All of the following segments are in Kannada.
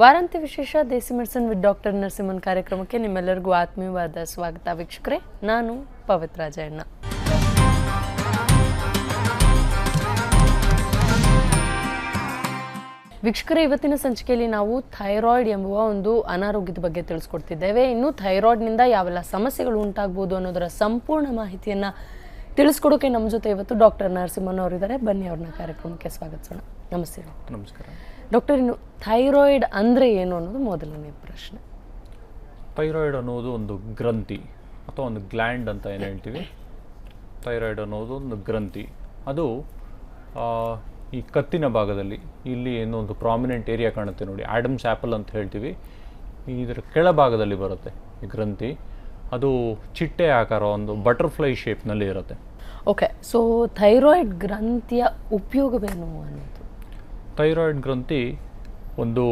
ವಾರಾಂತ್ಯ ವಿಶೇಷ Desi medicine with doctor Narasimhan ಕಾರ್ಯಕ್ರಮಕ್ಕೆ ನಿಮ್ಮೆಲ್ಲರಿಗೂ ಆತ್ಮೀಯವಾದ ಸ್ವಾಗತ ವೀಕ್ಷಕರೇ. ನಾನು ಪವಿತ್ರ ಜಯಣ್ಣ ವೀಕ್ಷಕರೇ, ಇವತ್ತಿನ ಸಂಚಿಕೆಯಲ್ಲಿ ನಾವು ಥೈರಾಯ್ಡ್ ಎಂಬುವ ಒಂದು ಅನಾರೋಗ್ಯದ ಬಗ್ಗೆ ತಿಳಿಸ್ಕೊಡ್ತಿದ್ದೇವೆ. ಇನ್ನು ಥೈರಾಯ್ಡ್ನಿಂದ ಯಾವೆಲ್ಲ ಸಮಸ್ಯೆಗಳು ಉಂಟಾಗ್ಬೋದು ಅನ್ನೋದರ ಸಂಪೂರ್ಣ ಮಾಹಿತಿಯನ್ನ ತಿಳಿಸ್ಕೊಡೋಕೆ ನಮ್ಮ ಜೊತೆ ಇವತ್ತು ಡಾಕ್ಟರ್ ನರಸಿಂಹನ್ ಅವರಿದ್ದಾರೆ. ಬನ್ನಿ ಅವ್ರನ್ನ ಕಾರ್ಯಕ್ರಮಕ್ಕೆ ಸ್ವಾಗತಿಸೋಣ. ನಮಸ್ತೆ ನಮಸ್ಕಾರ. ಡಾಕ್ಟರ್ ಇನ್ನು ಥೈರಾಯ್ಡ್ ಅಂದರೆ ಏನು ಅನ್ನೋದು ಮೊದಲನೇ ಪ್ರಶ್ನೆ. ಥೈರಾಯ್ಡ್ ಅನ್ನೋದು ಒಂದು ಗ್ರಂಥಿ ಅಥವಾ ಒಂದು ಗ್ಲ್ಯಾಂಡ್ ಅಂತ ಏನು ಹೇಳ್ತೀವಿ? ಥೈರಾಯ್ಡ್ ಅನ್ನೋದು ಒಂದು ಗ್ರಂಥಿ. ಅದು ಈ ಕತ್ತಿನ ಭಾಗದಲ್ಲಿ ಇಲ್ಲಿ ಏನು ಒಂದು ಪ್ರಾಮಿನೆಂಟ್ ಏರಿಯಾ ಕಾಣುತ್ತೆ ನೋಡಿ. ಆಡಮ್ಸ್ ಆ್ಯಪಲ್ ಅಂತ ಹೇಳ್ತೀವಿ. ಇದರ ಕೆಳಭಾಗದಲ್ಲಿ ಬರುತ್ತೆ ಈ ಗ್ರಂಥಿ. ಅದು ಚಿಟ್ಟೆ ಆಕಾರ ಒಂದು ಬಟರ್ಫ್ಲೈ ಶೇಪ್ನಲ್ಲಿ ಇರುತ್ತೆ. ಓಕೆ ಸೊ ಥೈರಾಯ್ಡ್ ಗ್ರಂಥಿಯ ಉಪಯೋಗವೇನು ಅನ್ನೋದು? ಥೈರಾಯ್ಡ್ ಗ್ರಂಥಿ ಒಂದು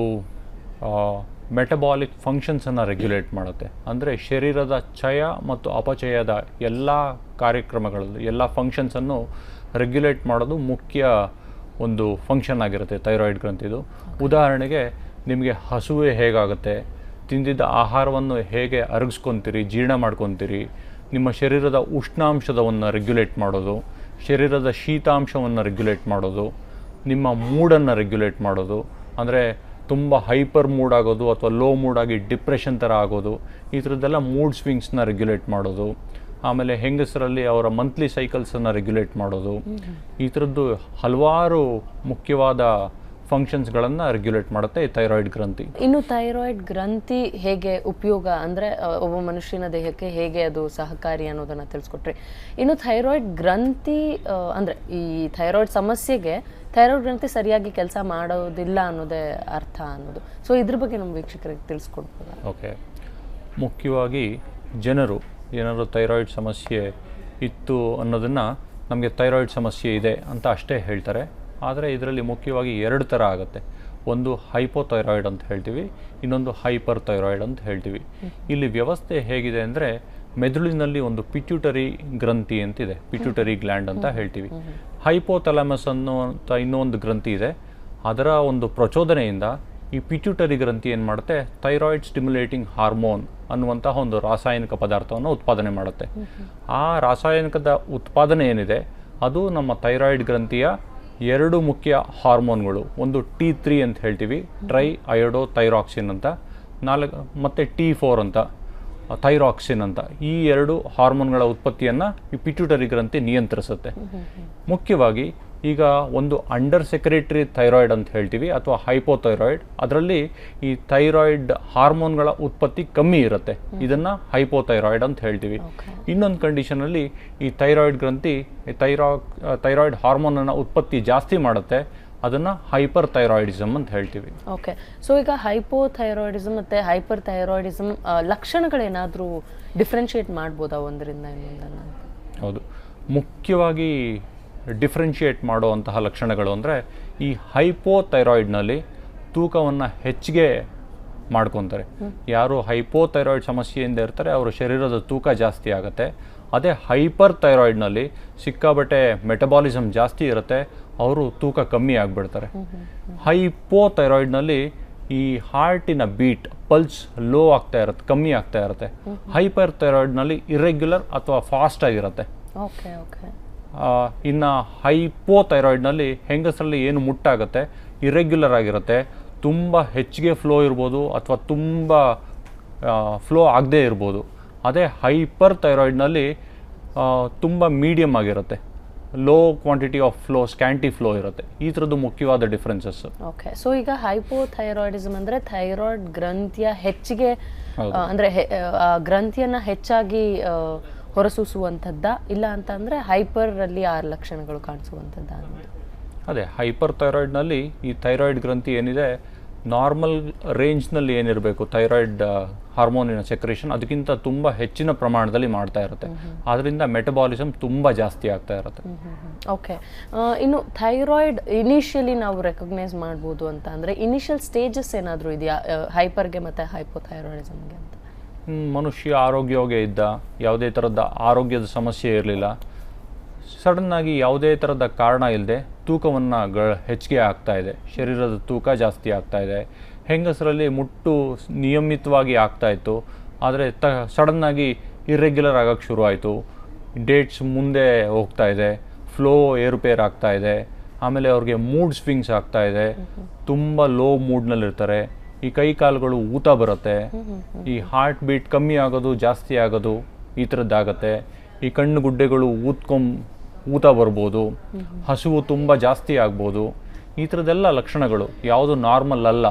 ಮೆಟಬಾಲಿಕ್ ಫಂಕ್ಷನ್ಸನ್ನು ರೆಗ್ಯುಲೇಟ್ ಮಾಡುತ್ತೆ. ಅಂದರೆ ಶರೀರದ ಚಯ ಮತ್ತು ಅಪಚಯದ ಎಲ್ಲ ಕಾರ್ಯಕ್ರಮಗಳಲ್ಲಿ ಎಲ್ಲ ಫಂಕ್ಷನ್ಸನ್ನು ರೆಗ್ಯುಲೇಟ್ ಮಾಡೋದು ಮುಖ್ಯ ಒಂದು ಫಂಕ್ಷನ್ ಆಗಿರುತ್ತೆ ಥೈರಾಯ್ಡ್ ಗ್ರಂಥಿದು. ಉದಾಹರಣೆಗೆ ನಿಮಗೆ ಹಸುವೆ ಹೇಗಾಗುತ್ತೆ? ತಿಂದಿದ್ದ ಆಹಾರವನ್ನು ಹೇಗೆ ಅರಗಿಸ್ಕೊತೀರಿ ಜೀರ್ಣ ಮಾಡ್ಕೊತೀರಿ? ನಿಮ್ಮ ಶರೀರದ ಉಷ್ಣಾಂಶದವನ್ನು ರೆಗ್ಯುಲೇಟ್ ಮಾಡೋದು ಶರೀರದ ಶೀತಾಂಶವನ್ನು ರೆಗ್ಯುಲೇಟ್ ಮಾಡೋದು ನಿಮ್ಮ ಮೂಡನ್ನು ರೆಗ್ಯುಲೇಟ್ ಮಾಡೋದು, ಅಂದರೆ ತುಂಬ ಹೈಪರ್ ಮೂಡ್ ಆಗೋದು ಅಥವಾ ಲೋ ಮೂಡ್ ಆಗಿ ಡಿಪ್ರೆಷನ್ ಥರ ಆಗೋದು, ಈ ಥರದ್ದೆಲ್ಲ ಮೂಡ್ ಸ್ವಿಂಗ್ಸ್ನ ರೆಗ್ಯುಲೇಟ್ ಮಾಡೋದು. ಆಮೇಲೆ ಹೆಂಗಸರಲ್ಲಿ ಅವರ ಮಂತ್ಲಿ ಸೈಕಲ್ಸನ್ನು ರೆಗ್ಯುಲೇಟ್ ಮಾಡೋದು. ಈ ಥರದ್ದು ಹಲವಾರು ಮುಖ್ಯವಾದ ಫಂಕ್ಷನ್ಸ್ಗಳನ್ನು ರೆಗ್ಯುಲೇಟ್ ಮಾಡುತ್ತೆ ಈ ಥೈರಾಯ್ಡ್ ಗ್ರಂಥಿ. ಇನ್ನು ಥೈರಾಯ್ಡ್ ಗ್ರಂಥಿ ಹೇಗೆ ಉಪಯೋಗ ಅಂದರೆ ಒಬ್ಬ ಮನುಷ್ಯನ ದೇಹಕ್ಕೆ ಹೇಗೆ ಅದು ಸಹಕಾರಿ ಅನ್ನೋದನ್ನು ತಿಳಿಸ್ಕೊಟ್ರಿ. ಇನ್ನು ಥೈರಾಯ್ಡ್ ಗ್ರಂಥಿ ಅಂದರೆ ಅಂದ್ರೆ ಈ ಥೈರಾಯ್ಡ್ ಸಮಸ್ಯೆಗೆ ಥೈರಾಯ್ಡ್ ಗ್ರಂಥಿ ಸರಿಯಾಗಿ ಕೆಲಸ ಮಾಡೋದಿಲ್ಲ ಅನ್ನೋದೇ ಅರ್ಥ ಅನ್ನೋದು. ಸೊ ಇದ್ರ ಬಗ್ಗೆ ನಮ್ಮ ವೀಕ್ಷಕರಿಗೆ ತಿಳಿಸ್ಕೊಡ್ಬೋದು? ಓಕೆ ಮುಖ್ಯವಾಗಿ ಜನರು ಏನಾದರೂ ಥೈರಾಯ್ಡ್ ಸಮಸ್ಯೆ ಇತ್ತು ಅನ್ನೋದನ್ನು ನಮಗೆ ಥೈರಾಯ್ಡ್ ಸಮಸ್ಯೆ ಇದೆ ಅಂತ ಅಷ್ಟೇ ಹೇಳ್ತಾರೆ. ಆದರೆ ಇದರಲ್ಲಿ ಮುಖ್ಯವಾಗಿ ಎರಡು ಥರ ಆಗುತ್ತೆ. ಒಂದು ಹೈಪೋಥೈರಾಯ್ಡ್ ಅಂತ ಹೇಳ್ತೀವಿ ಇನ್ನೊಂದು ಹೈಪರ್ ಥೈರಾಯ್ಡ್ ಅಂತ ಹೇಳ್ತೀವಿ. ಇಲ್ಲಿ ವ್ಯವಸ್ಥೆ ಹೇಗಿದೆ ಅಂದರೆ ಮೆದುಳಿನಲ್ಲಿ ಒಂದು ಪಿಟ್ಯೂಟರಿ ಗ್ರಂಥಿ ಅಂತಿದೆ. ಪಿಟ್ಯೂಟರಿ ಗ್ಲ್ಯಾಂಡ್ ಅಂತ ಹೇಳ್ತೀವಿ. ಹೈಪೋಥಲಾಮಸ್ ಅನ್ನುವಂಥ ಇನ್ನೊಂದು ಗ್ರಂಥಿ ಇದೆ. ಅದರ ಒಂದು ಪ್ರಚೋದನೆಯಿಂದ ಈ ಪಿಟ್ಯೂಟರಿ ಗ್ರಂಥಿ ಏನು ಮಾಡುತ್ತೆ? ಥೈರಾಯ್ಡ್ ಸ್ಟಿಮ್ಯುಲೇಟಿಂಗ್ ಹಾರ್ಮೋನ್ ಅನ್ನುವಂತಹ ಒಂದು ರಾಸಾಯನಿಕ ಪದಾರ್ಥವನ್ನು ಉತ್ಪಾದನೆ ಮಾಡುತ್ತೆ. ಆ ರಾಸಾಯನಿಕದ ಉತ್ಪಾದನೆ ಏನಿದೆ? ಅದು ನಮ್ಮ ಥೈರಾಯ್ಡ್ ಗ್ರಂಥಿಯ ಎರಡು ಮುಖ್ಯ ಹಾರ್ಮೋನ್ಗಳು. ಒಂದು ಟಿ ತ್ರೀ ಅಂತ ಹೇಳ್ತೀವಿ. ಟ್ರೈ ಅಯೋಡೋ ಥೈರಾಕ್ಸಿನ್ ಅಂತ. ನಾಲ್ಕು ಮತ್ತು ಟಿ ಫೋರ್ ಅಂತ. ಥೈರಾಕ್ಸಿನ್ ಅಂತ. ಈ ಎರಡು ಹಾರ್ಮೋನ್ಗಳ ಉತ್ಪತ್ತಿಯನ್ನು ಈ ಪಿಟ್ಯೂಟರಿ ಗ್ರಂಥಿ ನಿಯಂತ್ರಿಸುತ್ತೆ. ಮುಖ್ಯವಾಗಿ ಈಗ ಒಂದು ಅಂಡರ್ ಸೆಕ್ರೆಟರಿ ಥೈರಾಯ್ಡ್ ಅಂತ ಹೇಳ್ತೀವಿ ಅಥವಾ ಹೈಪೋಥೈರಾಯ್ಡ್. ಅದರಲ್ಲಿ ಈ ಥೈರಾಯ್ಡ್ ಹಾರ್ಮೋನ್ಗಳ ಉತ್ಪತ್ತಿ ಕಮ್ಮಿ ಇರುತ್ತೆ. ಇದನ್ನು ಹೈಪೋಥೈರಾಯ್ಡ್ ಅಂತ ಹೇಳ್ತೀವಿ. ಇನ್ನೊಂದು ಕಂಡೀಷನಲ್ಲಿ ಈ ಥೈರಾಯ್ಡ್ ಗ್ರಂಥಿ ಥೈರಾ ಥೈರಾಯ್ಡ್ ಹಾರ್ಮೋನನ್ನು ಉತ್ಪತ್ತಿ ಜಾಸ್ತಿ ಮಾಡುತ್ತೆ. ಅದನ್ನು ಹೈಪರ್ ಥೈರಾಯ್ಡಿಸಮ್ ಅಂತ ಹೇಳ್ತೀವಿ. ಓಕೆ ಸೊ ಈಗ ಹೈಪೋಥೈರಾಯ್ಡಿಸಮ್ ಮತ್ತು ಹೈಪರ್ ಥೈರಾಯ್ಡಿಸಮ್ ಲಕ್ಷಣಗಳೇನಾದರೂ ಡಿಫ್ರೆನ್ಷಿಯೇಟ್ ಮಾಡ್ಬೋದಾ ಒಂದರಿಂದ ಇನ್ನೊಂದನ್ನು? ಹೌದು. ಮುಖ್ಯವಾಗಿ ಡಿಫ್ರೆನ್ಷಿಯೇಟ್ ಮಾಡುವಂತಹ ಲಕ್ಷಣಗಳು ಅಂದರೆ ಈ ಹೈಪೋಥೈರಾಯ್ಡ್ನಲ್ಲಿ ತೂಕವನ್ನು ಹೆಚ್ಚಿಗೆ ಮಾಡ್ಕೊತಾರೆ. ಯಾರು ಹೈಪೋಥೈರಾಯ್ಡ್ ಸಮಸ್ಯೆಯಿಂದ ಇರ್ತಾರೆ ಅವರ ಶರೀರದ ತೂಕ ಜಾಸ್ತಿ ಆಗುತ್ತೆ. ಅದೇ ಹೈಪರ್ ಥೈರಾಯ್ಡ್ನಲ್ಲಿ ಸಿಕ್ಕಾಬಟ್ಟೆ ಮೆಟಬಾಲಿಸಮ್ ಜಾಸ್ತಿ ಇರುತ್ತೆ ಅವರು ತೂಕ ಕಮ್ಮಿ ಆಗಿಬಿಡ್ತಾರೆ. ಹೈಪೋಥೈರಾಯ್ಡ್ನಲ್ಲಿ ಈ ಹಾರ್ಟಿನ ಬೀಟ್ ಪಲ್ಸ್ ಲೋ ಆಗ್ತಾ ಇರುತ್ತೆ ಕಮ್ಮಿ ಆಗ್ತಾ ಇರುತ್ತೆ. ಹೈಪರ್ ಥೈರಾಯ್ಡ್ನಲ್ಲಿ ಇರೆಗ್ಯುಲರ್ ಅಥವಾ ಫಾಸ್ಟ್ ಆಗಿರುತ್ತೆ ಇನ್ನು ಹೈಪೋಥೈರಾಯ್ಡ್ನಲ್ಲಿ ಹೆಂಗಸರಲ್ಲಿ ಏನು ಮುಟ್ಟಾಗುತ್ತೆ ಇರೆಗ್ಯುಲರ್ ಆಗಿರುತ್ತೆ ತುಂಬ ಹೆಚ್ಚಿಗೆ ಫ್ಲೋ ಇರ್ಬೋದು ಅಥವಾ ತುಂಬ ಫ್ಲೋ ಆಗದೇ ಇರ್ಬೋದು. ಅದೇ ಹೈಪರ್ ಥೈರಾಯ್ಡ್ನಲ್ಲಿ ತುಂಬ ಮೀಡಿಯಮ್ ಆಗಿರುತ್ತೆ. Low quantity of flow scanty flow ಇರುತ್ತೆ. ಈ ಥರದ್ದು ಮುಖ್ಯವಾದ ಡಿಫ್ರೆನ್ಸಸ್ ಓಕೆ ಸೊ ಈಗ ಹೈಪೋಥೈರಾಯ್ಡಿಸಮ್ ಅಂದರೆ ಥೈರಾಯ್ಡ್ ಗ್ರಂಥಿಯ ಹೆಚ್ಚಿಗೆ ಅಂದರೆ ಗ್ರಂಥಿಯನ್ನು ಅಂದ್ರೆ ಹೆಚ್ಚಾಗಿ ಹೊರಸೂಸುವಂಥದ್ದಾ? ಇಲ್ಲ ಅಂತ ಹೈಪರಲ್ಲಿ ಹೈಪರ್ ಅಲ್ಲಿ ಆ ಲಕ್ಷಣಗಳು ಕಾಣಿಸುವಂಥದ್ದ ಅನ್ನೋದು ಅದೇ ಹೈಪರ್ ಥೈರಾಯ್ಡ್ನಲ್ಲಿ ಈ ಥೈರಾಯ್ಡ್ ಗ್ರಂಥಿ ಏನಿದೆ ನಾರ್ಮಲ್ ರೇಂಜ್ನಲ್ಲಿ ಏನಿರಬೇಕು ಥೈರಾಯ್ಡ್ ಹಾರ್ಮೋನಿನ ಸೆಕ್ರೇಷನ್ ಅದಕ್ಕಿಂತ ತುಂಬ ಹೆಚ್ಚಿನ ಪ್ರಮಾಣದಲ್ಲಿ ಮಾಡ್ತಾ ಇರುತ್ತೆ. ಆದ್ದರಿಂದ ಮೆಟಬಾಲಿಸಮ್ ತುಂಬ ಜಾಸ್ತಿ ಆಗ್ತಾ ಇರುತ್ತೆ. ಓಕೆ. ಇನ್ನು ಥೈರಾಯ್ಡ್ ಇನಿಷಿಯಲಿ ನಾವು ರೆಕಗ್ನೈಸ್ ಮಾಡ್ಬೋದು ಅಂತ ಅಂದರೆ ಇನಿಷಿಯಲ್ ಸ್ಟೇಜಸ್ ಏನಾದರೂ ಇದೆಯಾ? ಹೈಪರ್ಗೆ ಮತ್ತೆ ಹೈಪೋಥೈರಾಯ್ಡಿಸಮ್ಗೆ ಅಂತ? ಮನುಷ್ಯ ಆರೋಗ್ಯವಾಗಿ ಇದ್ದ ಯಾವುದೇ ಥರದ ಆರೋಗ್ಯದ ಸಮಸ್ಯೆ ಇರಲಿಲ್ಲ. ಸಡನ್ನಾಗಿ ಯಾವುದೇ ಥರದ ಕಾರಣ ಇಲ್ಲದೆ ತೂಕವನ್ನು ಗ ಹೆಚ್ಚಿಗೆ ಆಗ್ತಾ ಇದೆ. ಶರೀರದ ತೂಕ ಜಾಸ್ತಿ ಆಗ್ತಾ ಇದೆ. ಹೆಂಗಸರಲ್ಲಿ ಮುಟ್ಟು ನಿಯಮಿತವಾಗಿ ಆಗ್ತಾಯಿತ್ತು ಆದರೆ ತ ಸಡನ್ನಾಗಿ ಇರ್ರೆಗ್ಯುಲರ್ ಆಗೋಕ್ಕೆ ಶುರು ಆಯಿತು ಡೇಟ್ಸ್ ಮುಂದೆ ಹೋಗ್ತಾ ಇದೆ. ಫ್ಲೋ ಏರುಪೇರ್ ಆಗ್ತಾ ಇದೆ. ಆಮೇಲೆ ಅವ್ರಿಗೆ ಮೂಡ್ ಸ್ವಿಂಗ್ಸ್ ಆಗ್ತಾ ಇದೆ. ತುಂಬ ಲೋ ಮೂಡ್ನಲ್ಲಿರ್ತಾರೆ ಈ ಕೈ ಕಾಲುಗಳು ಊತ ಬರುತ್ತೆ. ಈ ಹಾರ್ಟ್ ಬೀಟ್ ಕಮ್ಮಿ ಆಗೋದು, ಜಾಸ್ತಿ ಆಗೋದು ಈ ಥರದ್ದಾಗತ್ತೆ. ಈ ಕಣ್ಣು ಗುಡ್ಡೆಗಳು ಊದ್ಕೊಂ ಊತ ಬರ್ಬೋದು ಹಸುವು ತುಂಬ ಜಾಸ್ತಿ ಆಗ್ಬೋದು ಈ ಥರದ್ದೆಲ್ಲ ಲಕ್ಷಣಗಳು ಯಾವುದು ನಾರ್ಮಲ್ ಅಲ್ಲ.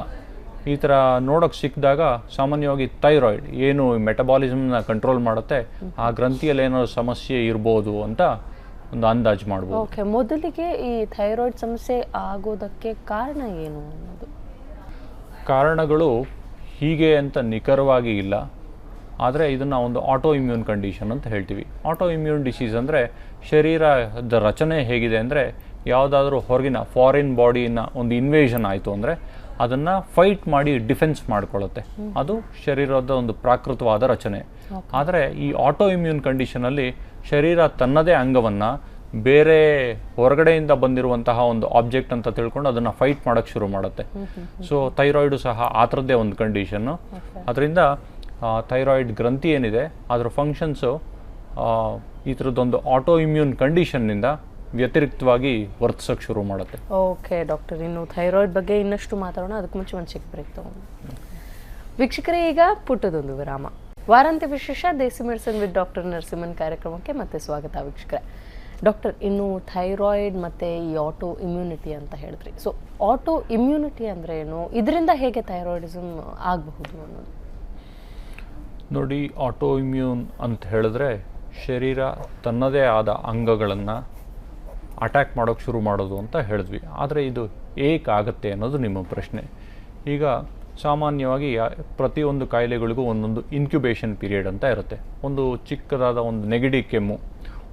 ಈ ಥರ ನೋಡೋಕ್ಕೆ ಸಿಕ್ಕಿದಾಗ ಸಾಮಾನ್ಯವಾಗಿ ಥೈರಾಯ್ಡ್ ಏನು ಮೆಟಬಾಲಿಸಮ್ನ ಕಂಟ್ರೋಲ್ ಮಾಡುತ್ತೆ ಆ ಗ್ರಂಥಿಯಲ್ಲಿ ಏನೋ ಸಮಸ್ಯೆ ಇರ್ಬೋದು ಅಂತ ಒಂದು ಅಂದಾಜು ಮಾಡ್ಬೋದು. ಓಕೆ ಮೊದಲಿಗೆ ಈ ಥೈರಾಯ್ಡ್ ಸಮಸ್ಯೆ ಆಗೋದಕ್ಕೆ ಕಾರಣ ಏನು ಅನ್ನೋದು? ಕಾರಣಗಳು ಹೀಗೆ ಅಂತ ನಿಖರವಾಗಿ ಇಲ್ಲ. ಆದರೆ ಇದನ್ನು ಒಂದು ಆಟೋ ಇಮ್ಯೂನ್ ಕಂಡೀಷನ್ ಅಂತ ಹೇಳ್ತೀವಿ. ಆಟೋ ಇಮ್ಯೂನ್ ಡಿಸೀಸ್ ಅಂದರೆ ಶರೀರದ ರಚನೆ ಹೇಗಿದೆ ಅಂದರೆ ಯಾವುದಾದ್ರೂ ಹೊರಗಿನ ಫಾರಿನ್ ಬಾಡಿನ ಒಂದು ಇನ್ವೇಷನ್ ಆಯಿತು ಅಂದರೆ ಅದನ್ನು ಫೈಟ್ ಮಾಡಿ ಡಿಫೆನ್ಸ್ ಮಾಡಿಕೊಳ್ಳುತ್ತೆ. ಅದು ಶರೀರದ ಒಂದು ಪ್ರಾಕೃತವಾದ ರಚನೆ. ಆದರೆ ಈ ಆಟೋ ಇಮ್ಯೂನ್ ಕಂಡೀಷನಲ್ಲಿ ಶರೀರ ತನ್ನದೇ ಅಂಗವನ್ನು ಬೇರೆ ಹೊರಗಡೆಯಿಂದ ಬಂದಿರುವಂತಹ ಒಂದು ಆಬ್ಜೆಕ್ಟ್ ಅಂತ ತಿಳ್ಕೊಂಡು ಅದನ್ನು ಫೈಟ್ ಮಾಡೋಕ್ಕೆ ಶುರು ಮಾಡುತ್ತೆ. ಸೊ ಥೈರಾಯ್ಡು ಸಹ ಆ ಥರದ್ದೇ ಒಂದು ಕಂಡೀಷನ್ನು ಅದರಿಂದ ಥೈರಾಯ್ಡ್ ಗ್ರಂಥಿ ಏನಿದೆ ಅದರ ಫಂಕ್ಷನ್ಸು ಈ ಥರದ್ದೊಂದು ಆಟೋ ಇಮ್ಯೂನ್ ಕಂಡೀಷನ್ನಿಂದ ವ್ಯತಿರಿಕ್ತವಾಗಿ ವರ್ತಿಸೋಕೆ ಶುರು ಮಾಡುತ್ತೆ. ಓಕೆ ಡಾಕ್ಟರ್ ಇನ್ನು ಥೈರಾಯ್ಡ್ ಬಗ್ಗೆ ಇನ್ನಷ್ಟು ಮಾತಾಡೋಣ. ಅದಕ್ಕೆ ಮುಂಚೆ ಒಂದು ಚಿಕ್ಕ ಬ್ರೇಕ್ ತಗೊಂಡು. ವೀಕ್ಷಕರೇ, ಈಗ ಪುಟ್ಟದೊಂದು ವಿರಾಮ. ವಾರಾಂತ್ಯ ವಿಶೇಷ, ದೇಸಿ ಮೆಡಿಸಿನ್ ವಿತ್ ಡಾಕ್ಟರ್ ನರಸಿಂಹನ್ ಕಾರ್ಯಕ್ರಮಕ್ಕೆ ಮತ್ತೆ ಸ್ವಾಗತ ವೀಕ್ಷಕರೇ. ಡಾಕ್ಟರ್ ಇನ್ನು ಥೈರಾಯ್ಡ್ ಮತ್ತು ಈ ಆಟೋ ಇಮ್ಯುನಿಟಿ ಅಂತ ಹೇಳಿದ್ರಿ. ಸೊ ಆಟೋ ಇಮ್ಯುನಿಟಿ ಅಂದರೆ ಏನು? ಇದರಿಂದ ಹೇಗೆ ಥೈರಾಯ್ಡಿಸಮ್ ಆಗಬಹುದು ಅನ್ನೋದು. ನೋಡಿ ಆಟೋ ಇಮ್ಯೂನ್ ಅಂತ ಹೇಳಿದ್ರೆ ಶರೀರ ತನ್ನದೇ ಆದ ಅಂಗಗಳನ್ನು ಅಟ್ಯಾಕ್ ಮಾಡೋಕ್ಕೆ ಶುರು ಮಾಡೋದು ಅಂತ ಹೇಳಿದ್ವಿ. ಆದರೆ ಇದು ಏಕಾಗತ್ತೆ ಅನ್ನೋದು ನಿಮ್ಮ ಪ್ರಶ್ನೆ. ಈಗ ಸಾಮಾನ್ಯವಾಗಿ ಪ್ರತಿಯೊಂದು ಕಾಯಿಲೆಗಳಿಗೂ ಒಂದೊಂದು ಇನ್ಕ್ಯುಬೇಷನ್ ಪೀರಿಯಡ್ ಅಂತ ಇರುತ್ತೆ. ಒಂದು ಚಿಕ್ಕದಾದ ಒಂದು ನೆಗಡಿ ಕೆಮ್ಮು,